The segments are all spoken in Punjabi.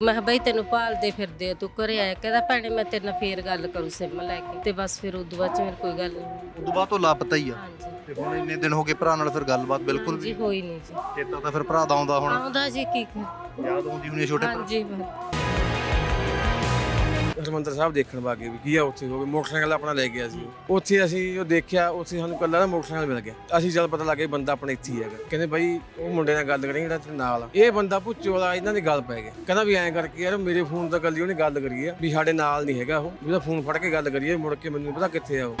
ਮੈਂ ਕਿਹਾ ਬਈ ਤੈਨੂੰ ਭਾਲਦੇ ਫਿਰਦੇ ਆ ਤੂੰ ਘਰੇ ਆਇਆ ਕਹਿੰਦਾ ਭੈਣੇ ਮੈਂ ਤੇਰੇ ਨਾਲ ਫੇਰ ਗੱਲ ਕਰੂ ਸਿਮ ਲੈ ਕੇ। ਤੇ ਬਸ ਫਿਰ ਉਦੋਂ ਬਾਅਦ ਚ ਮੇਰੇ ਕੋਈ ਗੱਲ ਨਹੀਂ ਉਦੋਂ ਬਾਅਦ ਤੋਂ ਲਾਪਤਾ ਹੀ ਆ। ਹਾਂਜੀ। ਤੇ ਹੁਣ ਇੰਨੇ ਦਿਨ ਹੋ ਗਏ ਭਰਾ ਨਾਲ ਫਿਰ ਗੱਲਬਾਤ ਬਿਲਕੁਲ ਜੀ ਵੀ ਹੋਈ ਨਹੀਂ ਜੀ। ਚੇਤਾ ਤਾਂ ਫਿਰ ਭਰਾ ਦਾ ਆਉਂਦਾ ਹੋਣਾ। ਆਉਂਦਾ ਜੀ ਕੀ ਕਰ ਯਾਦ ਆਉਂਦੀ ਹੋਣੀ ਆ ਛੋਟੇ ਭਰਾ ਹਾਂਜੀ ਬਸ। ਹਰਮੰਦਰ ਸਾਹਿਬ ਦੇਖਣ ਵਾਗੇ ਵੀ ਕੀ ਆ ਉੱਥੇ ਹੋ ਗਏ ਮੋਟਰਸਾਈਕਲ ਆਪਣਾ ਲੈ ਗਿਆ ਸੀ ਉਹ। ਉੱਥੇ ਅਸੀਂ ਉਹ ਦੇਖਿਆ, ਉੱਥੇ ਸਾਨੂੰ ਕੱਲਾ ਨਾ ਮੋਟਰਸਾਈਕਲ ਮਿਲ ਗਿਆ। ਅਸੀਂ ਜਦ ਪਤਾ ਲੱਗ ਗਿਆ ਬੰਦਾ ਆਪਣੇ ਇੱਥੇ ਹੀ ਹੈਗਾ। ਕਹਿੰਦੇ ਬਾਈ ਉਹ ਮੁੰਡੇ ਨਾਲ ਗੱਲ ਕਰੀ ਜਿਹੜਾ ਤੇਰੇ ਨਾਲ ਆ। ਇਹ ਬੰਦਾ ਭੁੱਚੋ ਵਾਲਾ, ਇਹਨਾਂ ਦੀ ਗੱਲ ਪੈ ਗਿਆ ਕਹਿੰਦਾ ਵੀ ਐਂ ਕਰਕੇ ਯਾਰ ਮੇਰੇ ਫੋਨ ਤੋਂ ਕੱਲੀ ਉਹਨੇ ਗੱਲ ਕਰੀ ਆ, ਵੀ ਸਾਡੇ ਨਾਲ ਨਹੀਂ ਹੈਗਾ ਉਹ। ਉਹਦਾ ਫੋਨ ਫੜ ਕੇ ਗੱਲ ਕਰੀਏ, ਮੁੜ ਕੇ ਮੈਨੂੰ ਨੀ ਪਤਾ ਕਿੱਥੇ ਆ ਉਹ।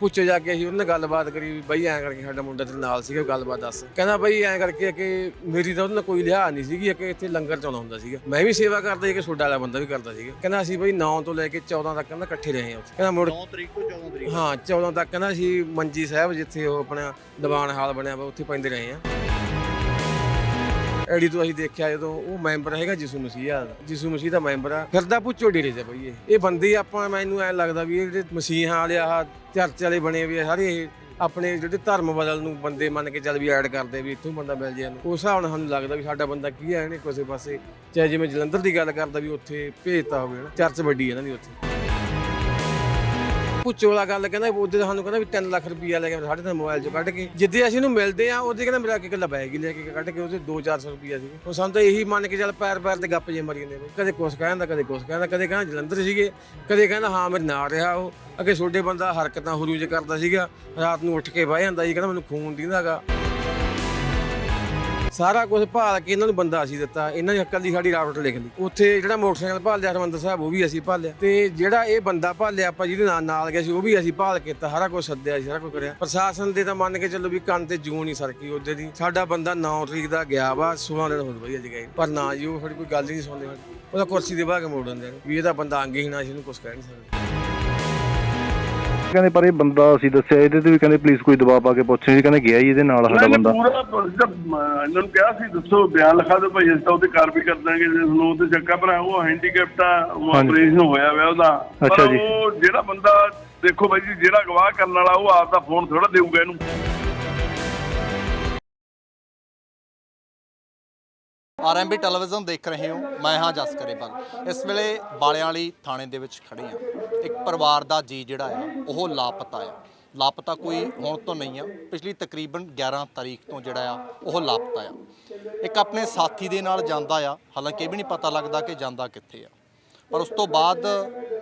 ਪੁੱਛੇ ਜਾ ਕੇ ਅਸੀਂ ਉਹਨਾਂ ਨਾਲ ਗੱਲਬਾਤ ਕਰੀ ਵੀ ਬਈ ਐਂ ਕਰਕੇ ਸਾਡਾ ਮੁੰਡਾ ਤੇਰੇ ਨਾਲ ਸੀਗਾ ਗੱਲਬਾਤ ਦੱਸ। ਕਹਿੰਦਾ ਬਈ ਐਂ ਕਰਕੇ ਕਿ ਮੇਰੀ ਤਾਂ ਉਹਨਾਂ ਕੋਈ ਲਿਆ ਨਹੀਂ ਸੀਗੀ ਕਿ ਇੱਥੇ ਲੰਗਰ ਚਲਾਉਂਦਾ ਹੁੰਦਾ ਸੀਗਾ। ਮੈਂ ਵੀ ਸੇਵਾ ਕਰਦਾ ਸੀ ਕਿ ਛੋਟਾ ਵਾਲਾ ਬੰਦਾ ਵੀ ਕਰਦਾ ਸੀਗਾ। ਕਹਿੰਦਾ ਅਸੀਂ ਬਈ 9 ਤੋਂ ਲੈ ਕੇ 14 ਤੱਕ ਕਹਿੰਦਾ ਇਕੱਠੇ ਰਹੇ ਹਾਂ ਉੱਥੇ। ਕਹਿੰਦਾ ਮੁੜ 9 ਤਰੀਕ ਤੋਂ 14 ਤਰੀਕ ਹਾਂ 14 ਤੱਕ ਕਹਿੰਦਾ ਅਸੀਂ ਮੰਜੀ ਸਾਹਿਬ ਜਿੱਥੇ ਉਹ ਆਪਣਾ ਦੀਵਾਨ ਹਾਲ ਬਣਿਆ ਵਾ ਉੱਥੇ ਪੈਂਦੇ ਰਹੇ ਹਾਂ। ਐਡੀ ਤੋਂ ਅਸੀਂ ਦੇਖਿਆ ਜਦੋਂ ਉਹ ਮੈਂਬਰ ਹੈਗਾ ਜਿਸੂ ਮਸੀਹ ਦਾ ਜਿਸੂ ਮਸੀਹ ਦਾ ਮੈਂਬਰ ਆ। ਫਿਰਦਾ ਪੁੱਛੋ ਡੇਰੇ ਤੇ ਬਈ ਇਹ ਬੰਦੇ ਆਪਾਂ ਮੈਨੂੰ ਐ ਲੱਗਦਾ ਵੀ ਇਹ ਜਿਹੜੇ ਮਸੀਹਾਂ ਵਾਲੇ ਆਹ ਚਰਚ ਵਾਲੇ ਬਣੇ ਵੀ ਆ, ਸਾਰੇ ਇਹ ਆਪਣੇ ਜਿਹੜੇ ਧਰਮ ਬਦਲ ਨੂੰ ਬੰਦੇ ਮੰਨ ਕੇ ਚੱਲ ਵੀ ਐਡ ਕਰਦੇ ਵੀ ਇੱਥੋਂ ਬੰਦਾ ਮਿਲ ਜਾਏ ਉਸ ਹਿਸਾਬ ਨਾਲ ਸਾਨੂੰ ਲੱਗਦਾ ਵੀ ਸਾਡਾ ਬੰਦਾ ਕੀ ਹੈ ਇਹਨੇ ਕਿਸੇ ਪਾਸੇ, ਚਾਹੇ ਜਿਵੇਂ ਜਲੰਧਰ ਦੀ ਗੱਲ ਕਰਦਾ ਵੀ ਉੱਥੇ ਭੇਜਤਾ ਹੋਵੇ ਨਾ, ਚਰਚ ਵੱਡੀ ਹੈ ਇਹਨਾਂ ਦੀ ਉੱਥੇ। ਪੁੱਛੋ ਵਾਲਾ ਗੱਲ ਕਹਿੰਦਾ ਉਹਦੇ ਸਾਨੂੰ ਕਹਿੰਦਾ ਵੀ 3 ਲੱਖ ਰੁਪਇਆ ਲੈ ਕੇ ਸਾਡੇ ਨਾਲ ਮੋਬਾਈਲ 'ਚ ਕੱਢ ਕੇ, ਜਿੱਦੇ ਅਸੀਂ ਉਹਨੂੰ ਮਿਲਦੇ ਆ, ਉਹਦੇ ਕਹਿੰਦਾ ਮੇਰਾ ਇੱਕ ਕਿੱਲਾ ਬੈਗ ਹੀ ਲੈ ਕੇ ਕੱਢ ਕੇ ਉਹਦੇ 2-400 ਰੁਪਈਆ ਸੀ ਉਹ ਸਾਨੂੰ ਤਾਂ ਇਹੀ ਮੰਨ ਕੇ ਚੱਲ ਪੈਰ ਪੈਰ ਤੇ ਗੱਪ ਜੇ ਮਰੀ ਜਾਂਦੇ ਕਦੇ ਕੁਛ ਕਹਿੰਦਾ, ਕਦੇ ਕੁਛ ਕਹਿੰਦਾ, ਕਦੇ ਕਹਿੰਦਾ ਜਲੰਧਰ ਸੀਗੇ, ਕਦੇ ਕਹਿੰਦਾ ਹਾਂ ਮੇਰੇ ਨਾਲ ਰਿਹਾ ਉਹ। ਅੱਗੇ ਛੋਡੇ ਬੰਦਾ ਹਰਕਤਾਂ ਹੁਰੂ ਹੁਰੂਜ ਕਰਦਾ ਸੀਗਾ, ਰਾਤ ਨੂੰ ਉੱਠ ਕੇ ਬਹਿ ਜਾਂਦਾ ਸੀ, ਕਹਿੰਦਾ ਮੈਨੂੰ ਖੂਨ ਦਿੰਦਾਗਾ ਸਾਰਾ ਕੁਝ ਭਾਲ ਕੇ ਇਹਨਾਂ ਨੂੰ ਬੰਦਾ ਅਸੀਂ ਦਿੱਤਾ, ਇਹਨਾਂ ਦੀ ਅਕਲ ਦੀ ਸਾਡੀ ਰਾਵਟ ਲਿਖ ਲਈ। ਉੱਥੇ ਜਿਹੜਾ ਮੋਟਰਸਾਈਕਲ ਭਾਲਿਆ, ਹਰਮੰਦਰ ਸਾਹਿਬ, ਉਹ ਵੀ ਅਸੀਂ ਭਾਲਿਆ। ਤੇ ਜਿਹੜਾ ਇਹ ਬੰਦਾ ਭਾਲਿਆ, ਆਪਾਂ ਜਿਹਦੇ ਨਾਲ ਨਾਲ ਗਿਆ ਸੀ, ਉਹ ਵੀ ਅਸੀਂ ਭਾਲ ਕੇ ਸਾਰਾ ਕੁਝ ਸੱਦਿਆ ਸੀ, ਸਾਰਾ ਕੁਝ ਕਰਿਆ। ਪ੍ਰਸ਼ਾਸਨ ਦੇ ਤਾਂ ਮੰਨ ਕੇ ਚੱਲੋ ਵੀ ਕੰਨ ਤੇ ਜੂੰ ਨਹੀਂ ਸਰਕੀ ਉਹਦੇ ਦੀ। ਸਾਡਾ ਬੰਦਾ 9 ਤਰੀਕ ਦਾ ਗਿਆ ਵਾ 16 ਦਿਨ ਹੋ ਗਏ ਬਈ ਪਰ ਨਾ ਜੀ, ਉਹ ਸਾਡੀ ਕੋਈ ਗੱਲ ਹੀ ਨਹੀਂ ਸੁਣਦੇ ਉਹਦਾ ਕੁਰਸੀ ਦੇ ਬਾਹ ਕੇ ਮੋੜ ਦਿੰਦੇ ਵੀ ਇਹਦਾ ਬੰਦਾ ਅੰਗਹੀਣ ਆ ਸੀ ਇਹਨੂੰ ਕੁਝ ਕਹਿ ਨਹੀਂ ਸਕਦੇ। ਕਹਿੰਦੇ ਪਰ ਇਹ ਬੰਦਾ ਅਸੀਂ ਦੱਸਿਆ ਇਹਦੇ ਤੇ ਵੀ ਕਹਿੰਦੇ ਪੁਲਿਸ ਕੋਈ ਦਬਾਅ ਪਾ ਕੇ ਪੁੱਛ ਰਹੀ ਕਹਿੰਦੇ ਗਿਆ ਹੀ ਇਹਦੇ ਨਾਲ ਸਾਡਾ ਬੰਦਾ ਪੂਰਾ ਇਹਨਾਂ ਨੂੰ ਕਿਹਾ ਸੀ ਦੱਸੋ ਬਿਆਨ ਲਿਖਾ ਦਿਓ ਭਾਈ ਅਸੀਂ ਤਾਂ ਉਹਦੇ ਕਾਰਵਾਈ ਕਰ ਦਾਂਗੇ ਜੇ ਤੁਹਾਨੂੰ ਉਹਦੇ ਚੱਕਾ ਪਰ ਉਹ ਹੈਂਡੀਕੈਪਟ ਆ ਉਹ ਹਾਂਜੀ। ਆਪਰੇਸ਼ਨ ਹੋਇਆ ਹੋਇਆ ਉਹਦਾ ਅੱਛਾ ਜੀ। ਉਹ ਜਿਹੜਾ ਬੰਦਾ ਦੇਖੋ ਭਾਈ ਜੀ ਜਿਹੜਾ ਗਵਾਹ ਕਰਨ ਵਾਲਾ ਉਹ ਆਪ ਦਾ ਫੋਨ ਥੋੜਾ ਦੇਊਗਾ ਇਹਨੂੰ ਆਰਐਮਬੀ ਟੈਲੀਵਿਜ਼ਨ ਦੇਖ ਰਹੇ ਹੋ, ਮੈਂ ਹਾਂ ਜਸ ਕਰੇਬਲ ਇਸ ਵੇਲੇ ਬਾਲਿਆਂ ਵਾਲੀ ਥਾਣੇ ਦੇ ਵਿੱਚ ਖੜੇ ਆ ਇੱਕ ਪਰਿਵਾਰ ਦਾ ਜੀ ਜਿਹੜਾ ਆ, ਉਹ ਲਾਪਤਾ ਆ। ਲਾਪਤਾ ਕੋਈ ਹੁਣ ਤੋਂ ਨਹੀਂ ਆ, ਪਿਛਲੀ ਤਕਰੀਬਨ 11 ਤਾਰੀਖ ਤੋਂ ਜਿਹੜਾ ਆ, ਉਹ ਲਾਪਤਾ ਆ। ਇੱਕ ਆਪਣੇ ਸਾਥੀ ਦੇ ਨਾਲ ਜਾਂਦਾ ਆ, ਹਾਲਾਂਕਿ ਇਹ ਵੀ ਨਹੀਂ ਪਤਾ ਲੱਗਦਾ ਕਿ ਜਾਂਦਾ ਕਿੱਥੇ ਆ। ਪਰ ਉਸ ਤੋਂ ਬਾਅਦ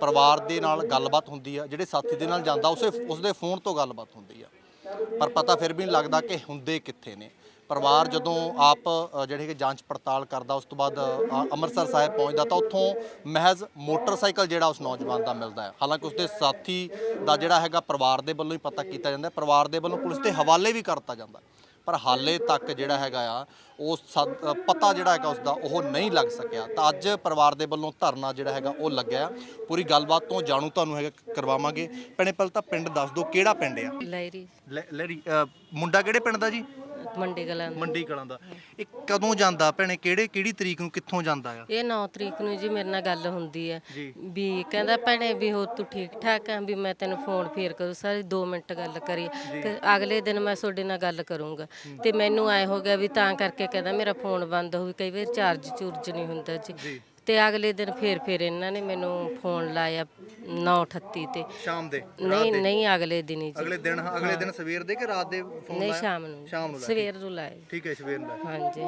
ਪਰਿਵਾਰ ਦੇ ਨਾਲ ਗੱਲਬਾਤ ਹੁੰਦੀ ਆ, ਜਿਹੜੇ ਸਾਥੀ ਦੇ ਨਾਲ ਜਾਂਦਾ, ਉਸੇ, ਉਸਦੇ ਫੋਨ ਤੋਂ ਗੱਲਬਾਤ ਹੁੰਦੀ ਆ। ਪਰ ਪਤਾ ਫਿਰ ਵੀ ਨਹੀਂ ਲੱਗਦਾ ਕਿ ਹੁੰਦੇ ਕਿੱਥੇ ਨੇ। ਪਰਿਵਾਰ ਜਦੋਂ ਆਪ ਜਿਹੜੇ ਕਿ ਜਾਂਚ ਪੜਤਾਲ ਕਰਦਾ ਉਸ ਤੋਂ ਬਾਅਦ ਅੰਮ੍ਰਿਤਸਰ ਸਾਹਿਬ ਪਹੁੰਚਦਾ ਤਾਂ ਉੱਥੋਂ ਮਹਿਜ਼ ਮੋਟਰਸਾਈਕਲ ਜਿਹੜਾ ਉਸ ਨੌਜਵਾਨ ਦਾ ਮਿਲਦਾ ਹੈ। ਹਾਲਾਂਕਿ ਉਸਦੇ ਸਾਥੀ ਦਾ ਜਿਹੜਾ ਹੈਗਾ ਪਰਿਵਾਰ ਦੇ ਵੱਲੋਂ ਹੀ ਪਤਾ ਕੀਤਾ ਜਾਂਦਾ ਹੈ ਪਰਿਵਾਰ ਦੇ ਵੱਲੋਂ ਪੁਲਿਸ ਦੇ ਹਵਾਲੇ ਵੀ ਕਰਤਾ ਜਾਂਦਾ। ਪਰ ਹਾਲੇ ਤੱਕ ਜਿਹੜਾ ਹੈਗਾ ਆ ਉਹ ਪਤਾ ਜਿਹੜਾ ਹੈਗਾ ਉਸਦਾ ਉਹ ਨਹੀਂ ਲੱਗ ਸਕਿਆ। ਤਾਂ ਅੱਜ ਪਰਿਵਾਰ ਦੇ ਵੱਲੋਂ ਧਰਨਾ ਜਿਹੜਾ ਹੈਗਾ ਉਹ ਲੱਗਿਆ ਪੂਰੀ ਗੱਲਬਾਤ ਤੋਂ ਜਾਣੂ ਤੁਹਾਨੂੰ ਹੈਗਾ ਕਰਵਾਵਾਂਗੇ। ਭੈਣੇ ਪਹਿਲਾਂ ਤਾਂ ਪਿੰਡ ਦੱਸ ਦਿਓ ਕਿਹੜਾ ਪਿੰਡ ਆ? ਲੈਰੀ ਲੈਰੀ ਮੁੰਡਾ ਕਿਹੜੇ ਪਿੰਡ ਦਾ ਜੀ? ਮੰਡੀ ਗਲਾਂ ਦਾ। ਮੰਡੀ ਕਲਾਂ ਦਾ। ਇਹ ਕਦੋਂ ਜਾਂਦਾ ਭੈਣੇ? ਕਿਹੜੇ ਕਿਹੜੀ ਤਰੀਕ ਨੂੰ ਕਿੱਥੋਂ ਜਾਂਦਾ ਆ? ਇਹ 9 ਤਰੀਕ ਨੂੰ ਜੀ ਮੇਰੇ ਨਾਲ ਗੱਲ ਹੁੰਦੀ ਹੈ। ਵੀ ਕਹਿੰਦਾ ਭੈਣੇ ਵੀ ਹੋ ਤੂੰ ਠੀਕ ਠਾਕ ਆ ਵੀ ਮੈਂ ਤੈਨੂੰ ਫੋਨ ਫੇਰ ਕਰੂ। ਸਾਰੀ 2 ਮਿੰਟ ਗੱਲ ਕਰੀ। ਤੇ ਅਗਲੇ ਦਿਨ ਮੈਂ ਤੁਹਾਡੇ ਨਾਲ ਗੱਲ ਕਰੂੰਗਾ। ਤੇ ਮੈਨੂੰ ਐ ਹੋ ਗਿਆ ਵੀ ਤਾਂ ਕਰਕੇ ਕਹਿੰਦਾ ਮੇਰਾ ਫੋਨ ਬੰਦ ਹੋ ਗਈ ਕਈ ਵਾਰ ਚਾਰਜ ਚੂਰਜ ਨਹੀਂ ਹੁੰਦਾ ਜੀ। ਤੇ ਅਗਲੇ ਦਿਨ ਫੇਰ ਫੇਰ ਇਹਨਾਂ ਨੇ ਮੈਨੂੰ ਫੋਨ ਲਾਇਆ 9:38 ਤੇ। ਸ਼ਾਮ ਦੇ ਨਹੀਂ ਨਹੀਂ ਅਗਲੇ ਦਿਨ ਹੀ ਜੀ। ਅਗਲੇ ਦਿਨ ਅਗਲੇ ਦਿਨ ਸਵੇਰ ਦੇ ਕਿ ਰਾਤ ਦੇ ਫੋਨ ਨਹੀਂ? ਸ਼ਾਮ ਨੂੰ। ਸ਼ਾਮ ਨੂੰ ਲਾਇਆ। ਸਵੇਰ ਨੂੰ ਲਾਇਆ ਠੀਕ ਹੈ ਸਵੇਰ ਦਾ ਹਾਂਜੀ।